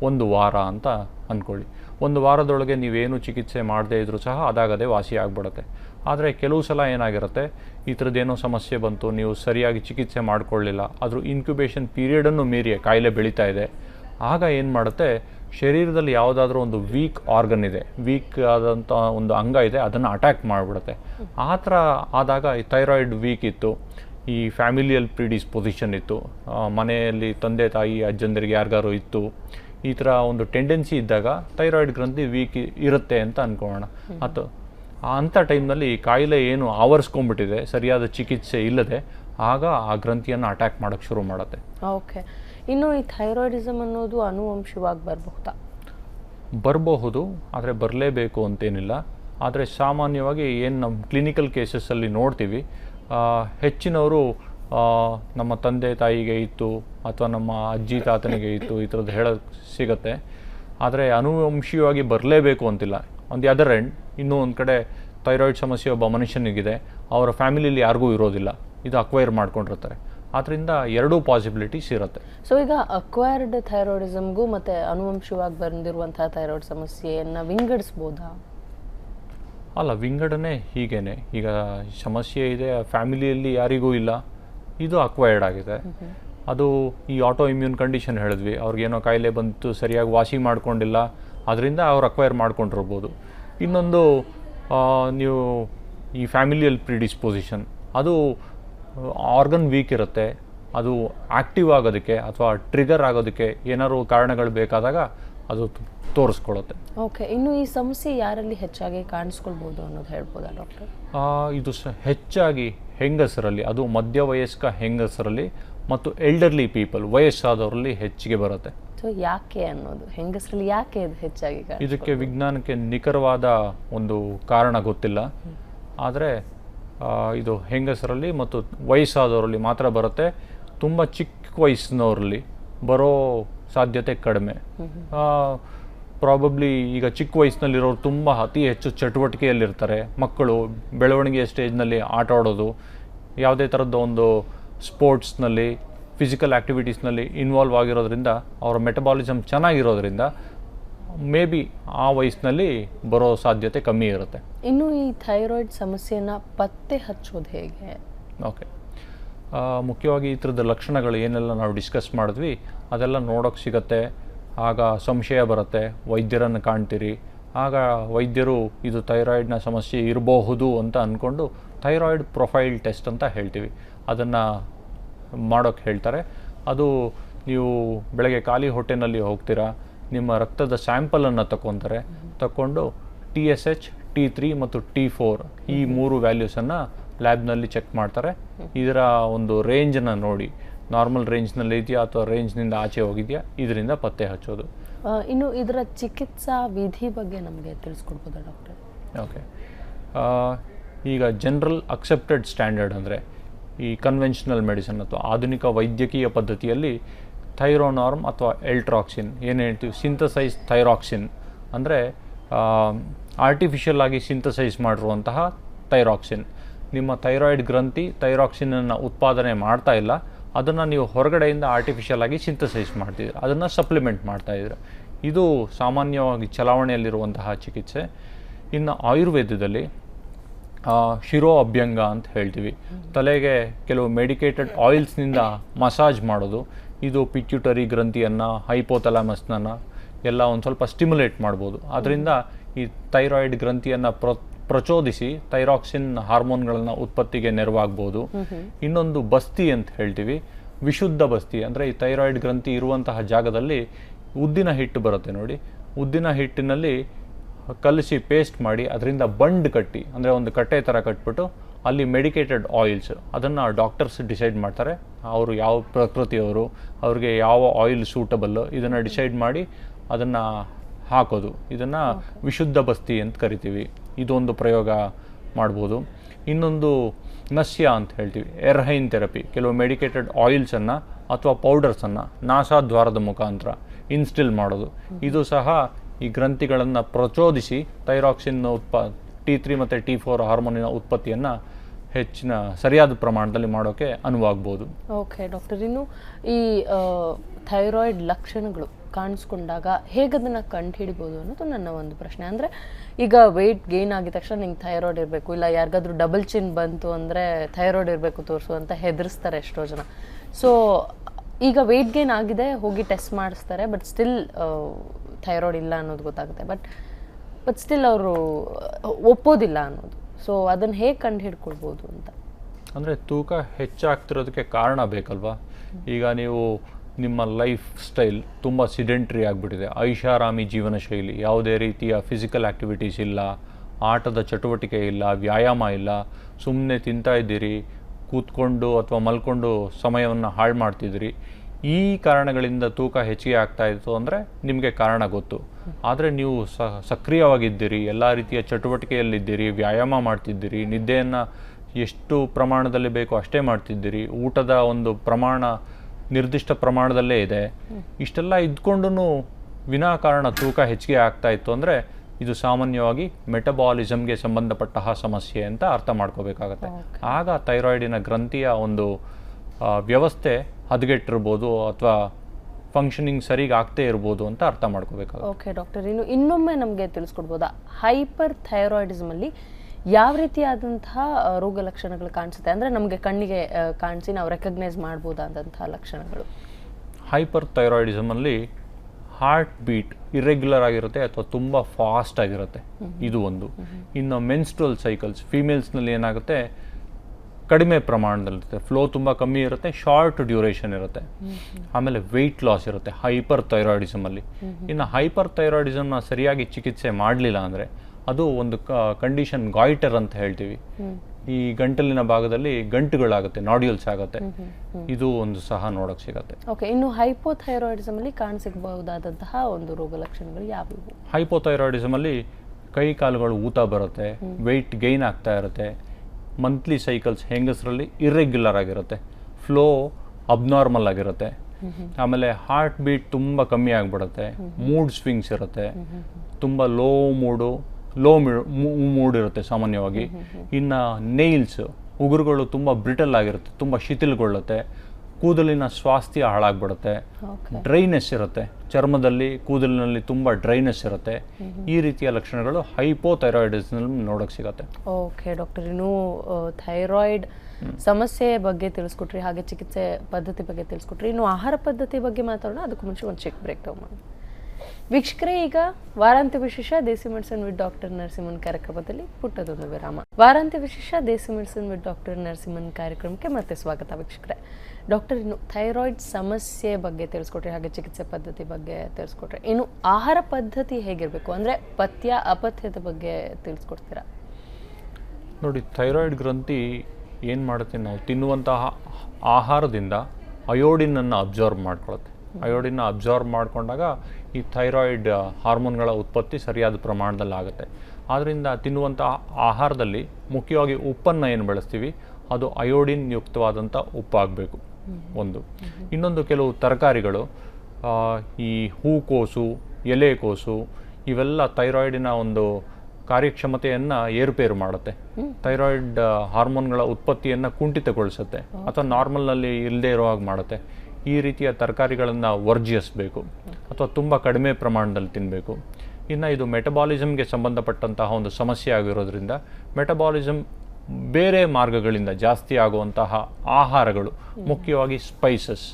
ಒಂದು ವಾರ ಅಂತ ಅಂದ್ಕೊಳ್ಳಿ ಒಂದು ವಾರದೊಳಗೆ ನೀವೇನು ಚಿಕಿತ್ಸೆ ಮಾಡದೇ ಇದ್ದರೂ ಸಹ ಅದಾಗದೇ ವಾಸಿ ಆಗಿಬಿಡುತ್ತೆ ಆದರೆ ಕೆಲವು ಸಲ ಏನಾಗಿರುತ್ತೆ ಈ ಥರದ್ದೇನೋ ಸಮಸ್ಯೆ ಬಂತು ನೀವು ಸರಿಯಾಗಿ ಚಿಕಿತ್ಸೆ ಮಾಡಿಕೊಳ್ಳಿಲ್ಲ ಆದರೂ ಇನ್ಕ್ಯುಬೇಷನ್ ಪೀರಿಯಡನ್ನು ಮೀರಿ ಕಾಯಿಲೆ ಬೆಳೀತಾ ಇದೆ. ಆಗ ಏನು ಮಾಡುತ್ತೆ ಶರೀರದಲ್ಲಿ ಯಾವುದಾದ್ರೂ ಒಂದು ವೀಕ್ ಆರ್ಗನ್ ಇದೆ ವೀಕ್ ಆದಂಥ ಒಂದು ಅಂಗ ಇದೆ ಅದನ್ನು ಅಟ್ಯಾಕ್ ಮಾಡಿಬಿಡುತ್ತೆ. ಆ ಥರ ಆದಾಗ ಈ ಥೈರಾಯ್ಡ್ ವೀಕ್ ಇತ್ತು ಈ ಫ್ಯಾಮಿಲಿಯಲ್ ಪ್ರಿಡಿಸ್ಪೊಸಿಷನ್ ಇತ್ತು ಮನೆಯಲ್ಲಿ ತಂದೆ ತಾಯಿ ಅಜ್ಜಂದಿರಿಗೆ ಯಾರಿಗಾರು ಇತ್ತು ಈ ಥರ ಒಂದು ಟೆಂಡೆನ್ಸಿ ಇದ್ದಾಗ ಥೈರಾಯ್ಡ್ ಗ್ರಂಥಿ ವೀಕ್ ಇರುತ್ತೆ ಅಂತ ಅಂದ್ಕೊಳ್ಳೋಣ ಅಥವಾ ಅಂಥ ಟೈಮ್ನಲ್ಲಿ ಕಾಯಿಲೆ ಏನು ಆವರಿಸ್ಕೊಂಡ್ಬಿಟ್ಟಿದೆ ಸರಿಯಾದ ಚಿಕಿತ್ಸೆ ಇಲ್ಲದೆ ಆಗ ಆ ಗ್ರಂಥಿಯನ್ನು ಅಟ್ಯಾಕ್ ಮಾಡೋಕ್ಕೆ ಶುರು ಮಾಡುತ್ತೆ. ಓಕೆ. ಇನ್ನು ಈ ಥೈರಾಯ್ಡಿಸಮ್ ಅನ್ನೋದು ಅನುವಂಶವಾಗಿ ಬರಬಹುದಾ? ಬರಬಹುದು ಆದರೆ ಬರಲೇಬೇಕು ಅಂತೇನಿಲ್ಲ. ಆದರೆ ಸಾಮಾನ್ಯವಾಗಿ ಏನು ನಮ್ಮ ಕ್ಲಿನಿಕಲ್ ಕೇಸಸ್ಸಲ್ಲಿ ನೋಡ್ತೀವಿ ಹೆಚ್ಚಿನವರು ನಮ್ಮ ತಂದೆ ತಾಯಿಗೆ ಇತ್ತು ಅಥವಾ ನಮ್ಮ ಅಜ್ಜಿ ತಾತನಿಗೆ ಇತ್ತು ಈ ಥರದ್ದು ಹೇಳೋಕ್ಕೆ ಸಿಗತ್ತೆ. ಆದರೆ ಅನುವಂಶೀಯವಾಗಿ ಬರಲೇಬೇಕು ಅಂತಿಲ್ಲ. ಒಂದು ಅದರ್ ಎಂಡ್ ಇನ್ನೂ ಒಂದು ಕಡೆ ಥೈರಾಯ್ಡ್ ಸಮಸ್ಯೆ ಒಬ್ಬ ಮನುಷ್ಯನಿಗಿದೆ. ಅವರ ಫ್ಯಾಮಿಲಿಯಲ್ಲಿ ಯಾರಿಗೂ ಇರೋದಿಲ್ಲ. ಇದು ಅಕ್ವೈರ್ ಮಾಡ್ಕೊಂಡಿರ್ತಾರೆ. ಆದ್ದರಿಂದ ಎರಡೂ ಪಾಸಿಬಿಲಿಟೀಸ್ ಇರುತ್ತೆ. ಸೊ ಈಗ ಅಕ್ವೈರ್ಡ್ ಥೈರಾಯ್ಡಿಸಮ್ಗೂ ಮತ್ತು ಅನುವಂಶವಾಗಿ ಬಂದಿರುವಂತಹ ಥೈರಾಯ್ಡ್ ಸಮಸ್ಯೆಯನ್ನು ವಿಂಗಡಿಸ್ಬೋದಾ? ಅಲ್ಲ ವಿಂಗಡನೆ ಹೀಗೇನೆ. ಈಗ ಸಮಸ್ಯೆ ಇದೆ ಫ್ಯಾಮಿಲಿಯಲ್ಲಿ ಯಾರಿಗೂ ಇಲ್ಲ. ಇದು ಅಕ್ವೈರ್ಡ್ ಆಗಿದೆ. ಅದು ಈ ಆಟೋ ಇಮ್ಯೂನ್ ಕಂಡೀಷನ್ ಹೇಳಿದ್ವಿ. ಅವ್ರಿಗೇನೋ ಕಾಯಿಲೆ ಬಂತು ಸರಿಯಾಗಿ ವಾಸಿ ಮಾಡ್ಕೊಂಡಿಲ್ಲ. ಅದರಿಂದ ಅವ್ರು ಅಕ್ವೈರ್ ಮಾಡ್ಕೊಂಡಿರ್ಬೋದು. ಇನ್ನೊಂದು ನೀವು ಈ ಫ್ಯಾಮಿಲಿಯಲ್ ಪ್ರಿಡಿಸ್ಪೊಸಿಷನ್ ಅದು ಆರ್ಗನ್ ವೀಕ್ ಇರುತ್ತೆ ಅದು ಆ್ಯಕ್ಟಿವ್ ಆಗೋದಕ್ಕೆ ಅಥವಾ ಟ್ರಿಗರ್ ಆಗೋದಕ್ಕೆ ಏನಾದರೂ ಕಾರಣಗಳು ಬೇಕಾದಾಗ ಅದು ತೋರಿಸ್ಕೊಳ್ಳುತ್ತೆ ಓಕೆ ಇನ್ನು ಈ ಸಮಸ್ಯೆ ಯಾರಲ್ಲಿ ಹೆಚ್ಚಾಗಿ ಕಾಣಿಸ್ಕೊಳ್ಬೋದು ಅನ್ನೋದು ಹೇಳ್ಬೋದಾ ಡಾಕ್ಟರ್? ಇದು ಸ ಹೆಚ್ಚಾಗಿ ಹೆಂಗಸರಲ್ಲಿ ಅದು ಮಧ್ಯವಯಸ್ಕ ಹೆಂಗಸರಲ್ಲಿ ಮತ್ತು ಎಲ್ಡರ್ಲಿ ಪೀಪಲ್ ವಯಸ್ಸಾದವರಲ್ಲಿ ಹೆಚ್ಚಿಗೆ ಬರುತ್ತೆ. ಸೊ ಯಾಕೆ ಅನ್ನೋದು, ಹೆಂಗಸರಲ್ಲಿ ಯಾಕೆ ಇದು ಹೆಚ್ಚಾಗಿ ಇದಕ್ಕೆ ವಿಜ್ಞಾನಕ್ಕೆ ನಿಖರವಾದ ಒಂದು ಕಾರಣ ಗೊತ್ತಿಲ್ಲ. ಆದರೆ ಇದು ಹೆಂಗಸರಲ್ಲಿ ಮತ್ತು ವಯಸ್ಸಾದವರಲ್ಲಿ ಮಾತ್ರ ಬರುತ್ತೆ. ತುಂಬ ಚಿಕ್ಕ ವಯಸ್ಸಿನವರಲ್ಲಿ ಬರೋ ಸಾಧ್ಯತೆ ಕಡಿಮೆ. ಪ್ರಾಬಬ್ಲಿ ಈಗ ಚಿಕ್ಕ ವಯಸ್ಸಿನಲ್ಲಿರೋರು ತುಂಬ ಅತಿ ಹೆಚ್ಚು ಚಟುವಟಿಕೆಯಲ್ಲಿರ್ತಾರೆ. ಮಕ್ಕಳು ಬೆಳವಣಿಗೆಯ ಸ್ಟೇಜ್ನಲ್ಲಿ ಆಟ ಆಡೋದು, ಯಾವುದೇ ಥರದ ಒಂದು ಸ್ಪೋರ್ಟ್ಸ್ನಲ್ಲಿ ಫಿಸಿಕಲ್ ಆ್ಯಕ್ಟಿವಿಟೀಸ್ನಲ್ಲಿ ಇನ್ವಾಲ್ವ್ ಆಗಿರೋದ್ರಿಂದ ಅವರ ಮೆಟಬಾಲಿಸಮ್ ಚೆನ್ನಾಗಿರೋದ್ರಿಂದ ಮೇ ಬಿ ಆ ವಯಸ್ಸಿನಲ್ಲಿ ಬರೋ ಸಾಧ್ಯತೆ ಕಮ್ಮಿ ಇರುತ್ತೆ. ಇನ್ನು ಈ ಥೈರಾಯ್ಡ್ ಸಮಸ್ಯೆನ ಪತ್ತೆ ಹಚ್ಚೋದು ಹೇಗೆ? ಓಕೆ ಮುಖ್ಯವಾಗಿ ಈ ಥರದ ಲಕ್ಷಣಗಳು ಏನೆಲ್ಲ ನಾವು ಡಿಸ್ಕಸ್ ಮಾಡಿದ್ವಿ ಅದೆಲ್ಲ ನೋಡೋಕ್ಕೆ ಸಿಗತ್ತೆ ಆಗ ಸಂಶಯ ಬರುತ್ತೆ ವೈದ್ಯರನ್ನು ಕಾಣ್ತೀರಿ ಆಗ ವೈದ್ಯರು ಇದು ಥೈರಾಯ್ಡ್ನ ಸಮಸ್ಯೆ ಇರಬಹುದು ಅಂತ ಅಂದ್ಕೊಂಡು ಥೈರಾಯ್ಡ್ ಪ್ರೊಫೈಲ್ ಟೆಸ್ಟ್ ಅಂತ ಹೇಳ್ತೀವಿ. ಅದನ್ನು ಮಾಡೋಕ್ಕೆ ಹೇಳ್ತಾರೆ. ಅದು ನೀವು ಬೆಳಗ್ಗೆ ಖಾಲಿ ಹೊಟ್ಟೆನಲ್ಲಿ ಹೋಗ್ತೀರಾ ನಿಮ್ಮ ರಕ್ತದ ಸ್ಯಾಂಪಲನ್ನು ತಗೊತಾರೆ ತಗೊಂಡು T S H T three ಮತ್ತು ಟಿ ಫೋರ್ ಈ ಮೂರು ವ್ಯಾಲ್ಯೂಸನ್ನು ಲ್ಯಾಬ್ನಲ್ಲಿ ಚೆಕ್ ಮಾಡ್ತಾರೆ. ಇದರ ಒಂದು ರೇಂಜನ್ನು ನೋಡಿ. ನಾರ್ಮಲ್ ರೇಂಜ್ನಲ್ಲಿ ಇದೆಯಾ ಅಥವಾ ರೇಂಜ್ನಿಂದ ಆಚೆ ಹೋಗಿದೆಯಾ? ಇದರಿಂದ ಪತ್ತೆ ಹಚ್ಚೋದು. ಇನ್ನು ಇದರ ಚಿಕಿತ್ಸಾ ವಿಧಿ ಬಗ್ಗೆ ನಮಗೆ ತಿಳಿಸ್ಕೊಡ್ಬೋದಾ ಡಾಕ್ಟರ್? ಓಕೆ. ಈಗ ಜನರಲ್ ಅಕ್ಸೆಪ್ಟೆಡ್ ಸ್ಟ್ಯಾಂಡರ್ಡ್ ಅಂದರೆ ಈ ಕನ್ವೆನ್ಷನಲ್ ಮೆಡಿಸಿನ್ ಅಥವಾ ಆಧುನಿಕ ವೈದ್ಯಕೀಯ ಪದ್ಧತಿಯಲ್ಲಿ ಥೈರೋನಾರ್ಮ್ ಅಥವಾ ಎಲ್ಟ್ರಾಕ್ಸಿನ್, ಏನು ಹೇಳ್ತೀವಿ ಸಿಂಥಸೈಸ್ ಥೈರಾಕ್ಸಿನ್ ಅಂದರೆ ಆರ್ಟಿಫಿಷಿಯಲ್ ಆಗಿ ಸಿಂಥಸೈಸ್ ಮಾಡಿರುವಂತಹ ಥೈರಾಕ್ಸಿನ್ ನಿಮ್ಮ ಥೈರಾಯ್ಡ್ ಗ್ರಂಥಿ ಥೈರಾಕ್ಸಿನನ್ನು ಉತ್ಪಾದನೆ ಮಾಡ್ತಾ ಇಲ್ಲ. ಅದನ್ನು ನೀವು ಹೊರಗಡೆಯಿಂದ ಆರ್ಟಿಫಿಷಿಯಲ್ ಆಗಿ ಸಿಂಥಸೈಸ್ ಮಾಡ್ತಿದ್ದೀರಿ. ಅದನ್ನು ಸಪ್ಲಿಮೆಂಟ್ ಮಾಡ್ತಾ ಇದ್ದೀರ. ಇದು ಸಾಮಾನ್ಯವಾಗಿ ಚಲಾವಣೆಯಲ್ಲಿರುವಂತಹ ಚಿಕಿತ್ಸೆ. ಇನ್ನು ಆಯುರ್ವೇದದಲ್ಲಿ ಶಿರೋ ಅಭ್ಯಂಗ ಅಂತ ಹೇಳ್ತೀವಿ. ತಲೆಗೆ ಕೆಲವು ಮೆಡಿಕೇಟೆಡ್ ಆಯಿಲ್ಸ್ನಿಂದ ಮಸಾಜ್ ಮಾಡೋದು. ಇದು ಪಿಚ್ಯುಟರಿ ಗ್ರಂಥಿಯನ್ನು ಹೈಪೋಥಲಾಮಸ್ನನ್ನು ಎಲ್ಲ ಒಂದು ಸ್ವಲ್ಪ ಸ್ಟಿಮ್ಯುಲೇಟ್ ಮಾಡ್ಬೋದು. ಅದರಿಂದ ಈ ಥೈರಾಯ್ಡ್ ಗ್ರಂಥಿಯನ್ನು ಪ್ರ, ಪ್ರಚೋದಿಸಿ ಥೈರಾಕ್ಸಿನ್ ಹಾರ್ಮೋನ್ಗಳನ್ನು ಉತ್ಪತ್ತಿಗೆ ನೆರವಾಗ್ಬೋದು. ಇನ್ನೊಂದು ಬಸ್ತಿ ಅಂತ ಹೇಳ್ತೀವಿ. ವಿಶುದ್ಧ ಬಸ್ತಿ. ಅಂದರೆ ಈ ಥೈರಾಯ್ಡ್ ಗ್ರಂಥಿ ಇರುವಂತಹ ಜಾಗದಲ್ಲಿ ಉದ್ದಿನ ಹಿಟ್ಟು ಬರುತ್ತೆ ನೋಡಿ. ಉದ್ದಿನ ಹಿಟ್ಟಿನಲ್ಲಿ ಕಲಸಿ ಪೇಸ್ಟ್ ಮಾಡಿ ಅದರಿಂದ ಬಂಡ್ ಕಟ್ಟಿ, ಅಂದರೆ ಒಂದು ಕಟ್ಟೆ ಥರ ಕಟ್ಬಿಟ್ಟು ಅಲ್ಲಿ ಮೆಡಿಕೇಟೆಡ್ ಆಯಿಲ್ಸ್ ಅದನ್ನು ಡಾಕ್ಟರ್ಸ್ ಡಿಸೈಡ್ ಮಾಡ್ತಾರೆ. ಅವರು ಯಾವ ಪ್ರಕೃತಿಯವರು, ಅವ್ರಿಗೆ ಯಾವ ಆಯಿಲ್ ಸೂಟಬಲ್ ಇದನ್ನು ಡಿಸೈಡ್ ಮಾಡಿ ಅದನ್ನು ಹಾಕೋದು. ಇದನ್ನು ವಿಶುದ್ಧ ಬಸ್ತಿ ಅಂತ ಕರಿತೀವಿ. ಇದೊಂದು ಪ್ರಯೋಗ ಮಾಡ್ಬೋದು. ಇನ್ನೊಂದು ನಸ್ಯ ಅಂತ ಹೇಳ್ತೀವಿ. ಎರ್ಹೈನ್ ಥೆರಪಿ ಕೆಲವು ಮೆಡಿಕೇಟೆಡ್ ಆಯಿಲ್ಸನ್ನು ಅಥವಾ ಪೌಡರ್ಸನ್ನು ನಾಸಾದ್ವಾರದ ಮುಖಾಂತರ ಇನ್ಸ್ಟಿಲ್ ಮಾಡೋದು. ಇದು ಸಹ ಈ ಗ್ರಂಥಿಗಳನ್ನು ಪ್ರಚೋದಿಸಿ ಥೈರಾಕ್ಸಿನ್ ಉತ್ಪ, ಟಿ ತ್ರೀ ಮತ್ತು ಟಿ ಫೋರ್ ಹಾರ್ಮೋನಿನ ಉತ್ಪತ್ತಿಯನ್ನು ಹೆಚ್ಚಿನ ಸರಿಯಾದ ಪ್ರಮಾಣದಲ್ಲಿ ಮಾಡೋಕ್ಕೆ ಅನುವಾಗ್ಬೋದು. Okay, doctor. ಇನ್ನು ಈ ಥೈರಾಯ್ಡ್ ಲಕ್ಷಣಗಳು ಕಾಣಿಸ್ಕೊಂಡಾಗ ಹೇಗದನ್ನು ಕಂಡು ಹಿಡಿಬೋದು ಅನ್ನೋದು ನನ್ನ ಒಂದು ಪ್ರಶ್ನೆ. ಅಂದರೆ ಈಗ ವೆಯ್ಟ್ ಗೇನ್ ಆಗಿದ ತಕ್ಷಣ ನಿಂಗೆ ಥೈರಾಯ್ಡ್ ಇರಬೇಕು, ಇಲ್ಲ ಯಾರಿಗಾದ್ರೂ ಡಬಲ್ ಚಿನ್ ಬಂತು ಅಂದರೆ ಥೈರಾಯ್ಡ್ ಇರಬೇಕು ತೋರಿಸು ಅಂತ ಹೆದರಿಸ್ತಾರೆ ಎಷ್ಟೋ ಜನ. ಸೊ ಈಗ ವೆಯ್ಟ್ ಗೇನ್ ಆಗಿದೆ, ಹೋಗಿ ಟೆಸ್ಟ್ ಮಾಡಿಸ್ತಾರೆ ಬಟ್ ಸ್ಟಿಲ್ ಥೈರಾಯ್ಡ್ ಇಲ್ಲ ಅನ್ನೋದು ಗೊತ್ತಾಗುತ್ತೆ. ಬಟ್ ಬಟ್ ಸ್ಟಿಲ್ ಅವರು ಒಪ್ಪೋದಿಲ್ಲ ಅನ್ನೋದು. ಸೊ ಅದನ್ನು ಹೇಗೆ ಕಂಡು ಹಿಡ್ಕೊಳ್ಬೋದು ಅಂತ. ಅಂದರೆ ತೂಕ ಹೆಚ್ಚಾಗ್ತಿರೋದಕ್ಕೆ ಕಾರಣ ಬೇಕಲ್ವಾ? ಈಗ ನೀವು ನಿಮ್ಮ ಲೈಫ್ ಸ್ಟೈಲ್ ತುಂಬ ಸಿಡೆಂಟ್ರಿ ಆಗಿಬಿಟ್ಟಿದೆ. ಐಷಾರಾಮಿ ಜೀವನ ಶೈಲಿ ಯಾವುದೇ ರೀತಿಯ ಫಿಸಿಕಲ್ ಆ್ಯಕ್ಟಿವಿಟೀಸ್ ಇಲ್ಲ ಆಟದ ಚಟುವಟಿಕೆ ಇಲ್ಲ ವ್ಯಾಯಾಮ ಇಲ್ಲ ಸುಮ್ಮನೆ ತಿಂತಾ ಇದ್ದೀರಿ ಕೂತ್ಕೊಂಡು ಅಥವಾ ಮಲ್ಕೊಂಡು ಸಮಯವನ್ನು ಹಾಳು ಮಾಡ್ತಿದ್ದೀರಿ ಈ ಕಾರಣಗಳಿಂದ ತೂಕ ಹೆಚ್ಚಿಗೆ ಆಗ್ತಾ ಇತ್ತು ಅಂದರೆ ನಿಮಗೆ ಕಾರಣ ಗೊತ್ತು. ಆದರೆ ನೀವು ಸ ಸಕ್ರಿಯವಾಗಿದ್ದೀರಿ ಎಲ್ಲ ರೀತಿಯ ಚಟುವಟಿಕೆಯಲ್ಲಿದ್ದೀರಿ ವ್ಯಾಯಾಮ ಮಾಡ್ತಿದ್ದೀರಿ ನಿದ್ದೆಯನ್ನು ಎಷ್ಟು ಪ್ರಮಾಣದಲ್ಲಿ ಬೇಕೋ ಅಷ್ಟೇ ಮಾಡ್ತಿದ್ದೀರಿ ಊಟದ ಒಂದು ಪ್ರಮಾಣ ನಿರ್ದಿಷ್ಟ ಪ್ರಮಾಣದಲ್ಲೇ ಇದೆ. ಇಷ್ಟೆಲ್ಲ ಇದ್ಕೊಂಡು ವಿನಾಕಾರಣ ತೂಕ ಹೆಚ್ಚಿಗೆ ಆಗ್ತಾ ಇತ್ತು ಅಂದರೆ ಇದು ಸಾಮಾನ್ಯವಾಗಿ ಮೆಟಬಾಲಿಸಮ್ಗೆ ಸಂಬಂಧಪಟ್ಟ ಸಮಸ್ಯೆ ಅಂತ ಅರ್ಥ ಮಾಡ್ಕೋಬೇಕಾಗತ್ತೆ. ಆಗ ಥೈರಾಯ್ಡಿನ ಗ್ರಂಥಿಯ ಒಂದು ವ್ಯವಸ್ಥೆ ಹದಗೆಟ್ಟಿರ್ಬೋದು ಅಥವಾ ಫಂಕ್ಷನಿಂಗ್ ಸರಿಗೆ ಆಗ್ತೇ ಇರ್ಬೋದು ಅಂತ ಅರ್ಥ ಮಾಡ್ಕೋಬೇಕು ಓಕೆ ಡಾಕ್ಟರ್ ಇನ್ನು ಇನ್ನೊಮ್ಮೆ ನಮಗೆ ತಿಳಿಸ್ಕೊಡ್ಬೋದಾ? ಹೈಪರ್ ಥೈರಾಯ್ಡಿಸಮಲ್ಲಿ ಯಾವ ರೀತಿಯಾದಂತಹ ರೋಗ ಲಕ್ಷಣಗಳು ಕಾಣಿಸುತ್ತೆ? ಅಂದರೆ ನಮಗೆ ಕಣ್ಣಿಗೆ ಕಾಣಿಸಿ ನಾವು ರೆಕಗ್ನೈಸ್ ಮಾಡ್ಬೋದಾದಂತಹ ಲಕ್ಷಣಗಳು? ಹೈಪರ್ ಥೈರಾಯ್ಡಿಸಮಲ್ಲಿ ಹಾರ್ಟ್ ಬೀಟ್ ಇರೆಗ್ಯುಲರ್ ಆಗಿರುತ್ತೆ ಅಥವಾ ತುಂಬ ಫಾಸ್ಟ್ ಆಗಿರುತ್ತೆ. ಇದು ಒಂದು. ಇನ್ನು ಮೆನ್ಸ್ಟ್ರಲ್ ಸೈಕಲ್ಸ್ ಫೀಮೇಲ್ಸ್ನಲ್ಲಿ ಏನಾಗುತ್ತೆ ಕಡಿಮೆ ಪ್ರಮಾಣದಲ್ಲಿರುತ್ತೆ. ಫ್ಲೋ ತುಂಬ ಕಮ್ಮಿ ಇರುತ್ತೆ ಶಾರ್ಟ್ ಡ್ಯೂರೇಷನ್ ಇರುತ್ತೆ. ಆಮೇಲೆ ವೆಯ್ಟ್ ಲಾಸ್ ಇರುತ್ತೆ ಹೈಪರ್ ಥೈರಾಯ್ಡಿಸಮಲ್ಲಿ ಇನ್ನು ಹೈಪರ್ ಥೈರಾಯ್ಡಿಸಮ್ನ ಸರಿಯಾಗಿ ಚಿಕಿತ್ಸೆ ಮಾಡಲಿಲ್ಲ ಅಂದರೆ ಅದು ಒಂದು ಕಂಡೀಷನ್ ಗಾಯ್ಟರ್ ಅಂತ ಹೇಳ್ತೀವಿ. ಈ ಗಂಟಲಿನ ಭಾಗದಲ್ಲಿ ಗಂಟುಗಳಾಗುತ್ತೆ ನಾಡ್ಯೂಲ್ಸ್ ಆಗುತ್ತೆ. ಇದು ಒಂದು ಸಹ ನೋಡಕ್ ಸಿಗುತ್ತೆ. ಓಕೆ ಇನ್ನು ಹೈಪೋಥೈರಾಯ್ಡಿಸಮಲ್ಲಿ ಕಾಣಸಿಗಬಹುದಾದಂತಹ ಒಂದು ರೋಗ ಲಕ್ಷಣಗಳು ಯಾವುವು ಹೈಪೋಥೈರಾಯ್ಡಿಸಮಲ್ಲಿ ಕೈ ಕಾಲುಗಳು ಊತ ಬರುತ್ತೆ ವೆಯ್ಟ್ ಗೈನ್ ಆಗ್ತಾ ಇರುತ್ತೆ ಮಂತ್ಲಿ ಸೈಕಲ್ಸ್ ಹೆಂಗಸರಲ್ಲಿ ಇರ್ರೆಗ್ಯುಲರ್ ಆಗಿರುತ್ತೆ. ಫ್ಲೋ ಅಬ್ನಾರ್ಮಲ್ ಆಗಿರುತ್ತೆ. ಆಮೇಲೆ ಹಾರ್ಟ್ ಬೀಟ್ ತುಂಬ ಕಮ್ಮಿ ಆಗಿಬಿಡುತ್ತೆ. ಮೂಡ್ ಸ್ವಿಂಗ್ಸ್ ಇರುತ್ತೆ. ತುಂಬ ಲೋ ಮೂಡು ಲೋ ಮೂಡ್ ಇರುತ್ತೆ ಸಾಮಾನ್ಯವಾಗಿ. ಇನ್ನು ನೇಲ್ಸ್ ಉಗುರುಗಳು ತುಂಬ ಬ್ರಿಟಲ್ ಆಗಿರುತ್ತೆ ತುಂಬ ಶಿಥಿಲಗೊಳ್ಳುತ್ತೆ. ಕೂದಲಿನ ಸ್ವಾಸ್ಥ್ಯ ಹಾಳಾಗ್ಬಿಡುತ್ತೆ. ಡ್ರೈನೆಸ್ ಇರುತ್ತೆ. ಚರ್ಮದಲ್ಲಿ ಕೂದಲಿನಲ್ಲಿ ತುಂಬ ಡ್ರೈನೆಸ್ ಇರುತ್ತೆ. ಈ ರೀತಿಯ ಲಕ್ಷಣಗಳು ಹೈಪೋಥೈರಾಯ್ಡಿಸಮ್ ನೋಡೋಕೆ ಸಿಗುತ್ತೆ. ಓಕೆ ಡಾಕ್ಟರ್ ಇನ್ನು ಥೈರಾಯ್ಡ್ ಸಮಸ್ಯೆ ಬಗ್ಗೆ ತಿಳಿಸ್ಕೊಟ್ರಿ ಹಾಗೆ ಚಿಕಿತ್ಸೆ ಪದ್ಧತಿ ಬಗ್ಗೆ ತಿಳಿಸ್ಕೊಟ್ರಿ. ಇನ್ನು ಆಹಾರ ಪದ್ಧತಿ ಬಗ್ಗೆ ಮಾತಾಡೋಣ. ಅದಕ್ಕೂ ಮುಂಚೆ ಒಂದು ಚೆಕ್ ಬ್ರೇಕ್ ತಗೊಂಡು ವೀಕ್ಷಕರೇ, ಈಗ ವಾರಾಂತ್ಯ ವಿಶೇಷ desi medicine with doctor Narasimhan ಕಾರ್ಯಕ್ರಮದಲ್ಲಿ ಪುಟ್ಟದೊಂದು ವಿರಾಮ. ವಾರಾಂತ್ಯ ವಿಶೇಷ desi medicine with doctor Narasimhan ಕಾರ್ಯಕ್ರಮಕ್ಕೆ ಮತ್ತೆ ಸ್ವಾಗತ ವೀಕ್ಷಕರೇ. ಡಾಕ್ಟರ್, ಇನ್ನು ಥೈರಾಯ್ಡ್ ಸಮಸ್ಯೆ ಬಗ್ಗೆ ತಿಳಿಸ್ಕೊಟ್ರೆ, ಹಾಗೆ ಚಿಕಿತ್ಸೆ ಪದ್ಧತಿ ಬಗ್ಗೆ ತಿಳಿಸ್ಕೊಟ್ರೆ, ಇನ್ನು ಆಹಾರ ಪದ್ಧತಿ ಹೇಗಿರಬೇಕು? ಅಂದರೆ ಪಥ್ಯ, ಅಪಥ್ಯದ ಬಗ್ಗೆ ತಿಳಿಸ್ಕೊಡ್ತೀರಾ? ನೋಡಿ, ಥೈರಾಯ್ಡ್ ಗ್ರಂಥಿ ಏನು ಮಾಡುತ್ತೆ ನಾವು? ತಿನ್ನುವಂತಹ ಆಹಾರದಿಂದ ಅಯೋಡಿನನ್ನು ಅಬ್ಸರ್ವ್ ಮಾಡ್ಕೊಳುತ್ತೆ. ಅಯೋಡಿನ ಅಬ್ಸರ್ವ್ ಮಾಡಿಕೊಂಡಾಗ ಈ ಥೈರಾಯ್ಡ್ ಹಾರ್ಮೋನ್ಗಳ ಉತ್ಪತ್ತಿ ಸರಿಯಾದ ಪ್ರಮಾಣದಲ್ಲಿ ಆಗುತ್ತೆ ಆದ್ದರಿಂದ ತಿನ್ನುವಂಥ ಆಹಾರದಲ್ಲಿ ಮುಖ್ಯವಾಗಿ ಉಪ್ಪನ್ನು ಏನು ಬಳಸ್ತೀವಿ? ಅದು ಅಯೋಡಿನ್ ಯುಕ್ತವಾದಂಥ ಉಪ್ಪಾಗಬೇಕು. ಒಂದು. ಇನ್ನೊಂದು ಕೆಲವು ತರಕಾರಿಗಳು ಈ ಹೂಕೋಸು ಎಲೆಕೋಸು ಇವೆಲ್ಲ ಥೈರಾಯ್ಡಿನ ಒಂದು ಕಾರ್ಯಕ್ಷಮತೆಯನ್ನು ಏರುಪೇರು ಮಾಡುತ್ತೆ. ಥೈರಾಯ್ಡ್ ಹಾರ್ಮೋನ್ಗಳ ಉತ್ಪತ್ತಿಯನ್ನು ಕುಂಠಿತಗೊಳಿಸುತ್ತೆ. ಅಥವಾ ನಾರ್ಮಲ್ನಲ್ಲಿ ಇಲ್ಲದೇ ಇರೋ ಹಾಗೆ ಮಾಡುತ್ತೆ. ಈ ರೀತಿಯ ತರಕಾರಿಗಳನ್ನು ವರ್ಜಿಸಬೇಕು ಅಥವಾ ತುಂಬ ಕಡಿಮೆ ಪ್ರಮಾಣದಲ್ಲಿ ತಿನ್ನಬೇಕು ಇನ್ನು ಇದು ಮೆಟಬಾಲಿಸಮ್ಗೆ ಸಂಬಂಧಪಟ್ಟಂತಹ ಒಂದು ಸಮಸ್ಯೆ ಆಗಿರೋದ್ರಿಂದ ಮೆಟಬಾಲಿಸಮ್ ಬೇರೆ ಮಾರ್ಗಗಳಿಂದ ಜಾಸ್ತಿ ಆಗುವಂತಹ ಆಹಾರಗಳು, ಮುಖ್ಯವಾಗಿ ಸ್ಪೈಸಸ್